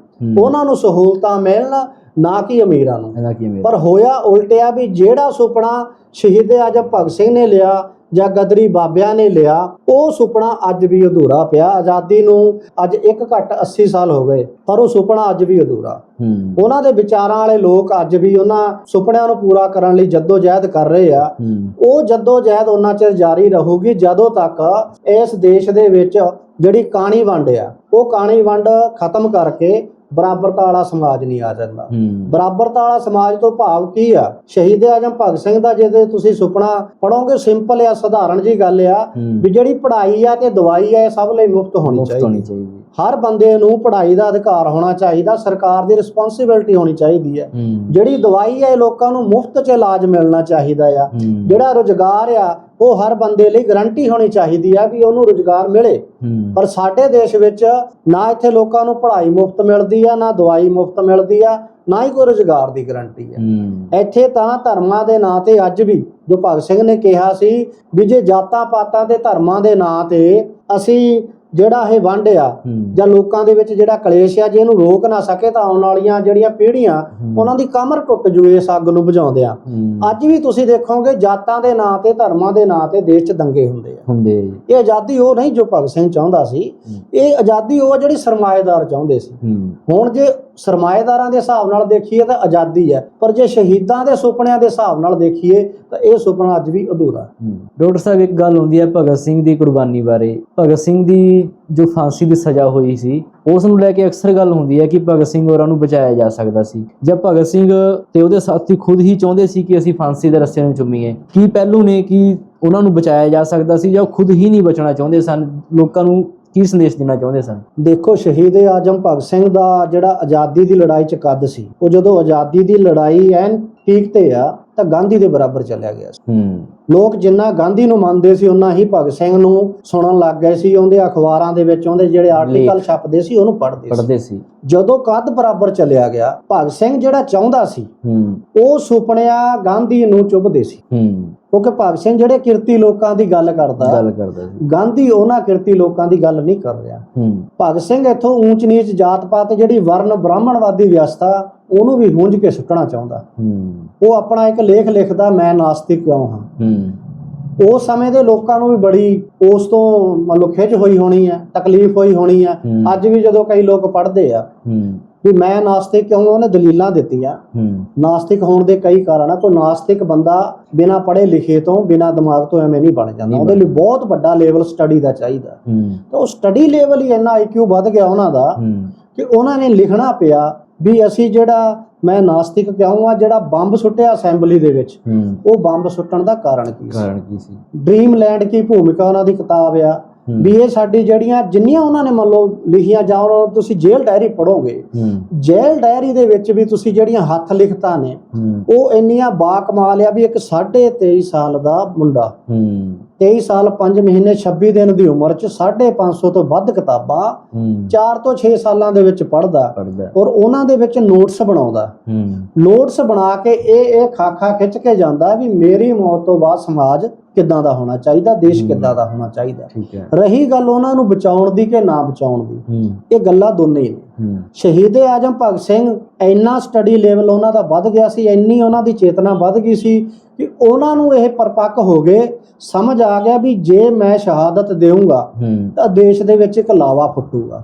A: ਉਹਨਾਂ ਨੂੰ ਸਹੂਲਤਾਂ ਮਿਲਣ ਨਾ ਕਿ ਅਮੀਰਾਂ ਨੂੰ।
B: ਇਹਦਾ ਕੀ ਮੇਰਾ
A: ਪਰ ਹੋਇਆ ਉਲਟਿਆ ਵੀ ਜਿਹੜਾ ਸੁਪਨਾ ਸ਼ਹੀਦ ਆਜਮ ਭਗਤ ਸਿੰਘ ਨੇ ਲਿਆ ਜਾਂ ਗਦਰੀ ਬਾਬਿਆਂ ਨੇ ਲਿਆ ਉਹ ਸੁਪਨਾ ਅੱਜ ਵੀ ਅਧੂਰਾ ਪਿਆ। ਆਜ਼ਾਦੀ ਨੂੰ ਅੱਜ ਇੱਕ ਘੱਟ 80 ਸਾਲ ਹੋ ਗਏ ਪਰ ਉਹ ਸੁਪਨਾ ਅੱਜ ਵੀ ਅਧੂਰਾ। ਉਹਨਾਂ ਦੇ ਵਿਚਾਰਾਂ ਵਾਲੇ ਲੋਕ ਅੱਜ ਵੀ ਉਹਨਾਂ ਸੁਪਨਿਆਂ ਨੂੰ ਪੂਰਾ ਕਰਨ ਲਈ ਜਹਿਦ ਕਰ ਰਹੇ ਆ। ਉਹ ਜਹਿਦ ਉਹਨਾਂ ਚਿਰ ਜਾਰੀ ਰਹੂਗੀ ਜਦੋਂ ਤੱਕ ਇਸ ਦੇਸ਼ ਦੇ ਵਿੱਚ ਜਿਹੜੀ ਕਾਣੀ ਵੰਡ ਆ ਉਹ ਕਾਣੀ ਵੰਡ ਖਤਮ ਕਰਕੇ ਬਰਾਬਰਤਾ ਵਾਲਾ ਸਮਾਜ ਨਹੀਂ ਆ ਜਾਂਦਾ।
B: ਹੂੰ।
A: ਬਰਾਬਰਤਾ ਵਾਲਾ ਸਮਾਜ ਤੋਂ ਭਾਵ ਕੀ ਆ? ਸ਼ਹੀਦ ਆਜਮ ਭਗਤ ਸਿੰਘ ਦਾ ਜੇ ਤੁਸੀਂ ਸੁਪਨਾ ਪੜੋਗੇ ਸਿੰਪਲ ਆ ਸਧਾਰਨ ਜੀ ਗੱਲ ਆ ਵੀ ਜਿਹੜੀ ਪੜ੍ਹਾਈ ਆ ਤੇ ਦਵਾਈ ਆ ਇਹ ਸਭ ਲਈ ਮੁਫਤ ਹੋਣੀ ਚਾਹੀਦੀ। ਹਰ ਬੰਦੇ ਨੂੰ ਪੜ੍ਹਾਈ ਦਾ ਅਧਿਕਾਰ ਹੋਣਾ ਚਾਹੀਦਾ ਸਰਕਾਰ ਦੀ ਰਿਸਪੌਂਸਿਬਿਲਟੀ ਹੋਣੀ ਚਾਹੀਦੀ ਹੈ। ਜਿਹੜੀ ਦਵਾਈ ਹੈ ਇਹ ਲੋਕਾਂ ਨੂੰ ਮੁਫਤ 'ਚ ਇਲਾਜ ਮਿਲਣਾ ਚਾਹੀਦਾ ਆ। ਜਿਹੜਾ ਰੁਜ਼ਗਾਰ ਆ ਉਹ ਹਰ ਬੰਦੇ ਲਈ ਗਰੰਟੀ ਹੋਣੀ ਚਾਹੀਦੀ ਆ ਵੀ ਉਹਨੂੰ ਰੁਜ਼ਗਾਰ ਮਿਲੇ। ਪਰ ਸਾਡੇ ਦੇਸ਼ ਵਿੱਚ ਨਾ ਇੱਥੇ ਲੋਕਾਂ ਨੂੰ ਪੜ੍ਹਾਈ ਮੁਫਤ ਮਿਲਦੀ ਆ ਨਾ ਦਵਾਈ ਮੁਫਤ ਮਿਲਦੀ ਆ ਨਾ ਹੀ ਕੋਈ ਰੁਜ਼ਗਾਰ ਦੀ ਗਾਰੰਟੀ ਹੂੰ। ਇੱਥੇ ਤਾਂ ਧਰਮਾਂ ਦੇ ਨਾਂ ਤੇ ਅੱਜ ਵੀ ਜੋ ਭਗਤ ਸਿੰਘ ਨੇ ਕਿਹਾ ਸੀ ਵੀ ਜੇ ਜਾਤਾਂ ਪਾਤਾਂ ਤੇ ਧਰਮਾਂ ਦੇ ਨਾਂ ਤੇ ਅਸੀਂ ਜਿਹੜਾ ਇਹ ਵੰਡ ਆ ਜਾਂ ਲੋਕਾਂ ਦੇ ਵਿੱਚ ਜਿਹੜਾ ਕਲੇਸ਼ ਆ ਜੇ ਇਹਨੂੰ ਰੋਕ ਨਾ ਸਕੇ ਤਾਂ ਆਉਣ ਵਾਲੀਆਂ ਜਿਹੜੀਆਂ ਪੀੜ੍ਹੀਆਂ ਉਹਨਾਂ ਦੀ ਕਮਰ ਟੁੱਟ ਜੂ ਇਸ ਅੱਗ ਨੂੰ ਬੁਝਾਉਂਦਿਆਂ
B: ਹੂੰ।
A: ਅੱਜ ਵੀ ਤੁਸੀਂ ਦੇਖੋਗੇ ਜਾਤਾਂ ਦੇ ਨਾਂ ਤੇ ਧਰਮਾਂ ਦੇ ਨਾਂ ਤੇ ਦੇਸ਼ 'ਚ ਦੰਗੇ ਹੁੰਦੇ ਆ।
B: ਹੁੰਦੇ ਆ
A: ਇਹ ਆਜ਼ਾਦੀ ਉਹ ਨਹੀਂ ਜੋ ਭਗਤ ਸਿੰਘ ਚਾਹੁੰਦਾ ਸੀ। ਇਹ ਆਜ਼ਾਦੀ ਉਹ ਆ ਜਿਹੜੀ ਸਰਮਾਏਦਾਰ ਚਾਹੁੰਦੇ ਸੀ। ਹੁਣ ਜੇ ਸਰਮਾਏਦਾਰਾਂ ਦੇ ਹਿਸਾਬ ਨਾਲ ਦੇਖੀਏ ਤਾਂ ਆਜ਼ਾਦੀ ਹੈ, ਪਰ ਜੇ ਸ਼ਹੀਦਾਂ ਦੇ ਸੁਪਨਿਆਂ ਦੇ ਹਿਸਾਬ ਨਾਲ ਦੇਖੀਏ ਤਾਂ ਇਹ ਸੁਪਨਾ ਅੱਜ ਵੀ ਅਧੂਰਾ
B: ਡਾਕਟਰ ਸਾਹਿਬ, ਇੱਕ ਗੱਲ ਹੁੰਦੀ ਹੈ ਭਗਤ ਸਿੰਘ ਦੀ ਕੁਰਬਾਨੀ ਬਾਰੇ। ਭਗਤ ਸਿੰਘ ਦੀ ਜੋ ਫਾਂਸੀ ਦੀ ਸਜ਼ਾ ਹੋਈ ਸੀ, ਉਸ ਨੂੰ ਲੈ ਕੇ ਅਕਸਰ ਗੱਲ ਹੁੰਦੀ ਹੈ ਕਿ ਭਗਤ ਸਿੰਘ ਹੋਰਾਂ ਨੂੰ ਬਚਾਇਆ ਜਾ ਸਕਦਾ ਸੀ। ਜਦ ਭਗਤ ਸਿੰਘ ਤੇ ਉਹਦੇ ਸਾਥੀ ਖੁਦ ਹੀ ਚਾਹੁੰਦੇ ਸੀ ਕਿ ਅਸੀਂ ਫਾਂਸੀ ਦੇ ਰੱਸੇ ਨੂੰ ਚੁੰਮੀਏ, ਕੀ ਪਹਿਲੂ ਨੇ ਕਿ ਉਹਨਾਂ ਨੂੰ ਬਚਾਇਆ ਜਾ ਸਕਦਾ ਸੀ ਜਾਂ ਉਹ ਖੁਦ ਹੀ ਨਹੀਂ ਬਚਣਾ ਚਾਹੁੰਦੇ ਸਨ? ਲੋਕਾਂ ਨੂੰ ਕੀ ਸੰਦੇਸ਼ ਦੇਣਾ ਚਾਹੁੰਦੇ ਸਨ?
A: ਦੇਖੋ ਸ਼ਹੀਦ ਆਜਮ ਭਗਤ ਸਿੰਘ ਦਾ ਜਿਹੜਾ ਆਜ਼ਾਦੀ ਦੀ ਲੜਾਈ ਚ ਕੱਦ ਸੀ ਉਹ ਜਦੋਂ ਆਜ਼ਾਦੀ ਦੀ ਲੜਾਈ ਐਨ ਪੀਕ ਤੇ ਆ ਤਾਂ ਗਾਂਧੀ ਦੇ ਬਰਾਬਰ ਚੱਲਿਆ ਗਿਆ ਸੀ।
B: ਹੂੰ।
A: ਲੋਕ ਜਿੰਨਾ ਗਾਂਧੀ ਨੂੰ ਮੰਨਦੇ ਸੀ ਉਹਨਾਂ ਹੀ ਭਗਤ ਸਿੰਘ ਨੂੰ ਸੁਣਨ ਲੱਗ ਗਏ ਸੀ ਉਹਦੇ ਅਖਬਾਰਾਂ ਦੇ ਵਿੱਚ ਉਹਦੇ ਜਿਹੜੇ ਆਰਟੀਕਲ ਛਪਦੇ ਸੀ ਉਹਨੂੰ ਪੜ੍ਹਦੇ ਸੀ।
B: ਪੜ੍ਹਦੇ ਸੀ।
A: ਜਦੋਂ ਕੱਦ ਬਰਾਬਰ ਚੱਲਿਆ ਗਿਆ ਭਗਤ ਸਿੰਘ ਜਿਹੜਾ ਚਾਹੁੰਦਾ ਸੀ
B: ਹੂੰ।
A: ਉਹ ਸੁਪਨਿਆਂ ਗਾਂਧੀ ਨੂੰ ਚੁੱਭਦੇ ਸੀ।
B: ਹੂੰ।
A: ਕਿਉਂਕਿ ਭਗਤ ਸਿੰਘ ਜਿਹੜੇ ਕਿਰਤੀ ਲੋਕਾਂ ਦੀ ਗੱਲ ਕਰਦਾ
B: ਗੱਲ ਕਰਦਾ ਸੀ।
A: ਗਾਂਧੀ ਉਹਨਾਂ ਕਿਰਤੀ ਲੋਕਾਂ ਦੀ ਗੱਲ ਨਹੀਂ ਕਰ ਰਿਹਾ। ਭਗਤ ਸਿੰਘ ਇੱਥੋਂ ਊਚ ਨੀਚ ਜਾਤ ਪਾਤ ਜਿਹੜੀ ਵਰਨ ਬ੍ਰਾਹਮਣਵਾਦੀ ਵਿਵਸਥਾ ਉਹਨੂੰ ਵੀ ਹੁੰਝ ਕੇ ਸੁੱਟਣਾ ਚਾਹੁੰਦਾ। ਉਹ ਆਪਣਾ ਇੱਕ ਲੇਖ ਲਿਖਦਾ ਮੈਂ ਨਾਸਤਿਕ ਕਿਉਂ ਹਾਂ? ਉਸ ਸਮੇਂ ਦੇ ਲੋਕਾਂ ਨੂੰ ਵੀ ਬੜੀ ਉਸ ਤੋਂ ਮੰਨ ਲਓ ਖਿੱਚ ਹੋਈ ਹੋਣੀ ਹੈ ਤਕਲੀਫ ਹੋਈ ਹੋਣੀ ਹੈ। ਅੱਜ ਵੀ ਜਦੋਂ ਕਈ ਲੋਕ ਪੜ੍ਹਦੇ ਆ ਵੀ ਮੈਂ ਨਾਸਤਿਕ ਕਿਉਂ ਉਹਨੇ ਦਲੀਲਾਂ ਦਿੱਤੀਆਂ।
B: ਹੂੰ।
A: ਨਾਸਤਿਕ ਹੋਣ ਦੇ ਕਈ ਕਾਰਨ ਆ। ਕੋਈ ਨਾਸਤਿਕ ਬੰਦਾ ਬਿਨਾ ਪੜ੍ਹੇ ਲਿਖੇ ਤੋਂ ਬਿਨਾ ਦਿਮਾਗ ਤੋਂ ਐਵੇਂ ਨਹੀਂ ਬਣ ਜਾਂਦਾ। ਉਹਦੇ ਲਈ ਬਹੁਤ ਵੱਡਾ ਲੈਵਲ ਸਟੱਡੀ ਦਾ ਚਾਹੀਦਾ।
B: ਹੂੰ।
A: ਤਾਂ ਉਹ ਸਟੱਡੀ ਲੈਵਲ ਹੀ ਇੰਨਾ ਆਈਕਿਊ ਵੱਧ ਗਿਆ ਉਹਨਾਂ ਦਾ
B: ਹੂੰ।
A: ਕਿ ਉਹਨਾਂ ਨੇ ਲਿਖਣਾ ਪਿਆ ਵੀ ਅਸੀਂ ਜਿਹੜਾ ਮੈਂ ਨਾਸਤਿਕ ਕਿਉਂ ਆ ਜਿਹੜਾ ਬੰਬ ਸੁੱਟਿਆ ਅਸੈਂਬਲੀ ਦੇ ਵਿੱਚ
B: ਹੂੰ।
A: ਉਹ ਬੰਬ ਸੁੱਟਣ ਦਾ ਕਾਰਨ ਕੀ ਸੀ?
B: ਕਾਰਨ ਕੀ ਸੀ?
A: ਡ੍ਰੀਮਲੈਂਡ ਕੀ ਭੂਮਿਕਾ ਉਹਨਾਂ ਦੀ ਕਿਤਾਬ ਆ?
B: ਹੂੰ।
A: ਵੀ ਇਹ ਸਾਡੀ ਜਿਹੜੀਆਂ ਜਿੰਨੀਆਂ ਉਹਨਾਂ ਨੇ ਮੰਨ ਲਓ ਲਿਖੀਆਂ ਜਾਂ ਉਹਨਾਂ ਤੁਸੀਂ ਜੇਲ੍ਹ ਡਾਇਰੀ ਪੜੋਗੇ ਜੇਲ੍ਹ ਡਾਇਰੀ ਦੇ ਵਿੱਚ ਵੀ ਤੁਸੀਂ ਜਿਹੜੀਆਂ ਹੱਥ ਲਿਖਤਾਂ ਨੇ ਉਹ ਇੰਨੀਆਂ ਬਾ ਕਮਾਲ ਆ ਵੀ ਇੱਕ 23.5 ਸਾਲ ਦਾ ਮੁੰਡਾ।
B: ਹੂੰ।
A: 23 ਸਾਲ 5 ਮਹੀਨੇ 26 ਦਿਨ ਦੀ ਉਮਰ ਚ 550 ਤੋਂ ਵੱਧ ਕਿਤਾਬਾਂ
B: ਹੂੰ।
A: 4 ਤੋਂ 6 ਸਾਲਾਂ ਦੇ ਵਿੱਚ
B: ਪੜਦਾ
A: ਔਰ ਉਹਨਾਂ ਦੇ ਵਿੱਚ ਨੋਟਸ ਬਣਾਉਂਦਾ। ਨੋਟਸ ਬਣਾ ਕੇ ਇਹ ਇਹ ਖਾਖਾ ਖਿੱਚ ਕੇ ਜਾਂਦਾ ਵੀ ਮੇਰੀ ਮੌਤ ਤੋਂ ਬਾਅਦ ਸਮਾਜ ਕਿੱਦਾਂ ਦਾ ਹੋਣਾ ਚਾਹੀਦਾ ਦੇਸ਼। ਕਿੱਦਾਂ ਦਾ ਹੋਣਾ ਚਾਹੀਦਾ।
B: ਠੀਕ ਹੈ।
A: ਰਹੀ ਗੱਲ ਉਹਨਾਂ ਨੂੰ ਬਚਾਉਣ ਦੀ ਕਿ ਨਾ ਬਚਾਉਣ ਦੀ ਇਹ ਗੱਲਾਂ ਦੋਨੇ ਨੇ। ਸ਼ਹੀਦ ਆਜਮ ਭਗਤ ਸਿੰਘ ਇੰਨਾ ਸਟੱਡੀ ਲੈਵਲ ਉਹਨਾਂ ਦਾ ਵੱਧ ਗਿਆ ਸੀ ਇੰਨੀ ਉਹਨਾਂ ਦੀ ਚੇਤਨਾ ਵੱਧ ਗਈ ਸੀ ਕਿ ਉਹਨਾਂ ਨੂੰ ਇਹ ਪਰਪੱਕ ਹੋ ਗਏ ਸਮਝ ਆ ਗਿਆ ਵੀ ਜੇ ਮੈਂ ਸ਼ਹਾਦਤ ਦੇਵਾਂਗਾ ਤਾਂ ਦੇਸ਼ ਦੇ ਵਿੱਚ ਇੱਕ ਲਾਵਾ ਫੁੱਟੂਗਾ।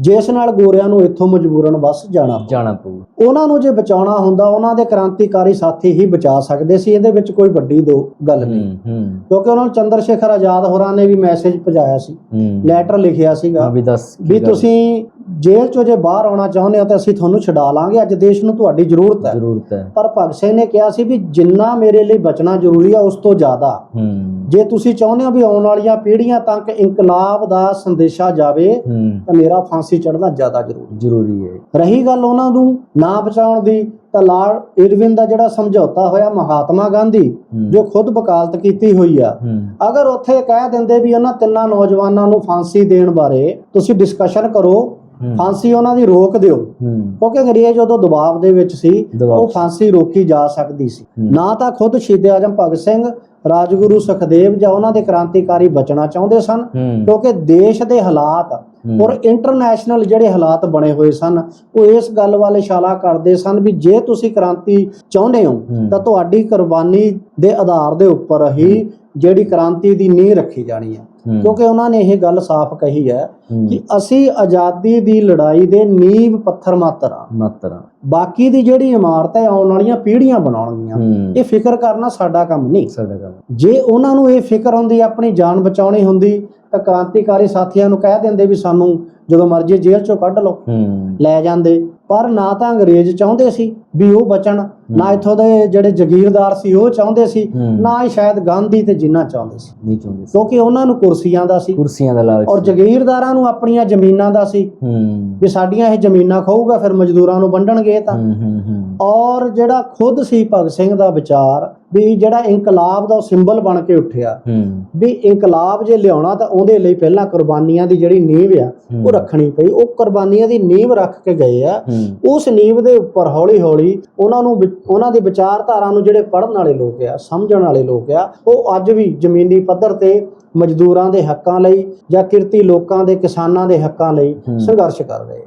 A: ਜਿਸ ਨਾਲ ਗੋਰਿਆਂ ਨੂੰ ਇੱਥੋਂ ਮਜਬੂਰਨ ਬਸ ਜਾਣਾ।
B: ਜਾਣਾ ਪਊ
A: ਉਹਨਾਂ ਨੂੰ ਜੇ ਬਚਾਉਣਾ ਹੁੰਦਾ ਉਹਨਾਂ ਦੇ ਕ੍ਰਾਂਤੀਕਾਰੀ ਸਾਥੀ ਹੀ ਬਚਾ ਸਕਦੇ ਸੀ ਇਹਦੇ ਵਿੱਚ ਕੋਈ ਵੱਡੀ ਦੋ ਗੱਲ ਨਹੀਂ। ਕਿਉਂਕਿ ਉਹਨਾਂ ਨੂੰ ਚੰਦਰ ਸ਼ੇਖਰ ਆਜ਼ਾਦ ਹੋਰਾਂ ਨੇ ਵੀ ਮੈਸੇਜ ਪਹੁੰਚਾਇਆ ਸੀ ਲੈਟਰ ਲਿਖਿਆ ਸੀਗਾ
B: ਵੀ?
A: ਤੁਸੀਂ ਜੇਲ੍ਹ ਚੋਂ ਜੇ ਬਾਹਰ ਆਉਣਾ ਚਾਹੁੰਦੇ ਹੋ ਤਾਂ ਅਸੀਂ ਤੁਹਾਨੂੰ ਛਡਾ ਲਾਂਗੇ। ਅੱਜ ਦੇਸ਼ ਨੂੰ ਤੁਹਾਡੀ ਜ਼ਰੂਰਤ ਹੈ।
B: ਜ਼ਰੂਰਤ ਹੈ।
A: ਪਰ ਭਗਤ ਸਿੰਘ ਨੇ ਕਿਹਾ ਸੀ ਵੀ ਜਿੰਨਾ ਮੇਰੇ ਲਈ ਬਚਣਾ ਜ਼ਰੂਰੀ ਆ ਉਸ ਤੋਂ ਜ਼ਿਆਦਾ।
B: ਹੂੰ।
A: ਜੇ ਤੁਸੀਂ ਚਾਹੁੰਦੇ ਹੋ ਵੀ ਆਉਣ ਵਾਲੀਆਂ ਪੀੜ੍ਹੀਆਂ ਤੱਕ ਇਨਕਲਾਬ ਦਾ ਸੰਦੇਸ਼ਾ ਜਾਵੇ
B: ਹੂੰ।
A: ਤਾਂ ਮੇਰਾ ਫਾਂਸੀ ਚੜ੍ਹਨਾ ਜ਼ਿਆਦਾ ਜ਼ਰੂਰੀ
B: ਜ਼ਰੂਰੀ ਹੈ।
A: ਰਹੀ ਗੱਲ ਉਹਨਾਂ ਨੂੰ ਨਾ ਬਚਾਉਣ ਦੀ ਤਾਂ ਲਾਰਡ ਇਰਵਿਨ ਦਾ ਜਿਹੜਾ ਸਮਝੌਤਾ ਹੋਇਆ ਮਹਾਤਮਾ ਗਾਂਧੀ
B: ਹੂੰ।
A: ਜੋ ਖੁਦ ਵਕਾਲਤ ਕੀਤੀ ਹੋਈ ਆ।
B: ਹੂੰ।
A: ਅਗਰ ਉੱਥੇ ਕਹਿ ਦਿੰਦੇ ਵੀ ਉਹਨਾਂ ਤਿੰਨਾਂ ਨੌਜਵਾਨਾਂ ਨੂੰ ਫਾਂਸੀ ਦੇਣ ਬਾਰੇ ਤੁਸੀਂ ਡਿਸਕਸ਼ਨ ਕਰੋ
B: ਹੂੰ।
A: ਫਾਂਸੀ ਉਹਨਾਂ ਦੀ ਰੋਕ ਦਿਓ। ਕਿਉਂਕਿ ਅੰਗਰੇਜ਼ ਉਦੋਂ ਦਬਾਅ ਦੇ ਵਿੱਚ ਸੀ ਉਹ ਫਾਂਸੀ ਰੋਕੀ ਜਾ ਸਕਦੀ ਸੀ। ਨਾ ਤਾਂ ਖੁਦ ਸ਼ਹੀਦ ਆਜਮ ਭਗਤ ਸਿੰਘ ਰਾਜਗੁਰੂ ਸੁਖਦੇਵ ਜਾਂ ਉਹਨਾਂ ਦੇ ਕ੍ਰਾਂਤੀਕਾਰੀ ਬਚਣਾ ਚਾਹੁੰਦੇ ਸਨ ਕਿਉਂਕਿ ਦੇਸ਼ ਦੇ ਹਾਲਾਤ। ਔਰ ਇੰਟਰਨੈਸ਼ਨਲ ਜਿਹੜੇ ਹਾਲਾਤ ਬਣੇ ਹੋਏ ਸਨ ਉਹ ਇਸ ਗੱਲ ਵੱਲ ਇਸ਼ਾਰਾ ਕਰਦੇ ਸਨ ਵੀ ਜੇ ਤੁਸੀਂ ਕ੍ਰਾਂਤੀ ਚਾਹੁੰਦੇ ਹੂੰ। ਤਾਂ ਤੁਹਾਡੀ ਕੁਰਬਾਨੀ ਦੇ ਆਧਾਰ ਦੇ ਉੱਪਰ ਹੀ। ਜਿਹੜੀ ਕ੍ਰਾਂਤੀ ਦੀ ਨੀਂਹ ਰੱਖੀ ਜਾਣੀ ਹੈ। ਕਿਉਂਕਿ ਉਹਨਾਂ ਨੇ ਇਹ ਗੱਲ ਸਾਫ਼ ਕਹੀ ਹੈ। ਕਿ ਅਸੀਂ ਆਜ਼ਾਦੀ ਦੀ ਲੜਾਈ ਦੇ ਨੀਂਹ ਪੱਥਰ ਮਾਤਰ ਹਾਂ।
B: ਮਾਤਰਾ
A: ਬਾਕੀ ਦੀ ਜਿਹੜੀ ਇਮਾਰਤ ਹੈ ਆਉਣ ਵਾਲੀਆਂ ਪੀੜ੍ਹੀਆਂ ਬਣਾਉਣਗੀਆਂ। ਇਹ ਫਿਕਰ ਕਰਨਾ ਸਾਡਾ ਕੰਮ ਨਹੀਂ।
B: ਸਾਡਾ ਗੱਲ
A: ਜੇ ਉਹਨਾਂ ਨੂੰ ਇਹ ਫਿਕਰ ਹੁੰਦੀ ਆਪਣੀ ਜਾਨ ਬਚਾਉਣੀ ਹੁੰਦੀ ਤਾਂ ਕ੍ਰਾਂਤੀਕਾਰੀ ਸਾਥੀਆਂ ਨੂੰ ਕਹਿ ਦਿੰਦੇ ਵੀ ਸਾਨੂੰ ਜਦੋਂ ਮਰਜ਼ੀ ਜੇਲ੍ਹ ਚੋਂ ਕੱਢ ਲਓ। ਲੈ ਜਾਂਦੇ। ਪਰ ਨਾ ਤਾਂ ਅੰਗਰੇਜ਼ ਚਾਹੁੰਦੇ ਸੀ ਵੀ ਉਹ ਬਚਣ ਨਾ ਇੱਥੋਂ ਦੇ ਜਿਹੜੇ ਜ਼ਗੀਰਦਾਰ ਸੀ ਉਹ ਚਾਹੁੰਦੇ ਸੀ। ਨਾ ਹੀ ਸ਼ਾਇਦ ਗਾਂਧੀ ਤੇ ਜਿੰਨਾ ਚਾਹੁੰਦੇ ਸੀ।
B: ਨਹੀਂ ਚਾਹੁੰਦੇ।
A: ਕਿਉਂਕਿ ਉਹਨਾਂ ਨੂੰ ਕੁਰਸੀਆਂ ਦਾ ਸੀ।
B: ਕੁਰਸੀਆਂ ਦਾ ਲਾਲਚ
A: ਔਰ। ਜ਼ਗੀਰਦਾਰਾਂ ਨੂੰ ਆਪਣੀਆਂ ਜ਼ਮੀਨਾਂ ਦਾ ਸੀ। ਵੀ ਸਾਡੀਆਂ ਇਹ ਜ਼ਮੀਨਾਂ ਖਾਊਗਾ ਫਿਰ ਮਜ਼ਦੂਰਾਂ ਨੂੰ ਵੰਡਣਗੇ ਤਾਂ। ਔਰ ਜਿਹੜਾ ਖੁਦ ਸੀ ਭਗਤ ਸਿੰਘ ਦਾ ਵਿਚਾਰ ਵੀ ਜਿਹੜਾ ਇਨਕਲਾਬ ਦਾ ਸਿੰਬਲ ਬਣ ਕੇ ਉੱਠਿਆ। ਵੀ ਇਨਕਲਾਬ ਜੇ ਲਿਆਉਣਾ ਤਾਂ ਉਹਦੇ ਲਈ ਪਹਿਲਾਂ ਕੁਰਬਾਨੀਆਂ ਦੀ ਜਿਹੜੀ ਨੀਂਵ ਆ। ਉਹ ਰੱਖਣੀ ਪਈ। ਉਹ ਕੁਰਬਾਨੀਆਂ ਦੀ ਨੀਂਵ ਰੱਖ ਕੇ ਗਏ ਆ। ਉਸ ਨੀਂਵ ਦੇ ਉੱਪਰ ਹੌਲੀ ਹੌਲੀ ਉਹਨਾਂ ਨੂੰ ਉਹਨਾਂ ਦੀ ਵਿਚਾਰਧਾਰਾ ਨੂੰ ਜਿਹੜੇ ਪੜ੍ਹਨ ਵਾਲੇ ਲੋਕ ਆ ਸਮਝਣ ਵਾਲੇ ਲੋਕ ਆ ਉਹ ਅੱਜ ਵੀ ਜ਼ਮੀਨੀ ਪੱਧਰ ਤੇ ਮਜ਼ਦੂਰਾਂ ਦੇ ਹੱਕਾਂ ਲਈ ਜਾਂ ਕਿਰਤੀ ਲੋਕਾਂ ਦੇ ਕਿਸਾਨਾਂ ਦੇ ਹੱਕਾਂ ਲਈ। ਸੰਘਰਸ਼ ਕਰ ਰਹੇ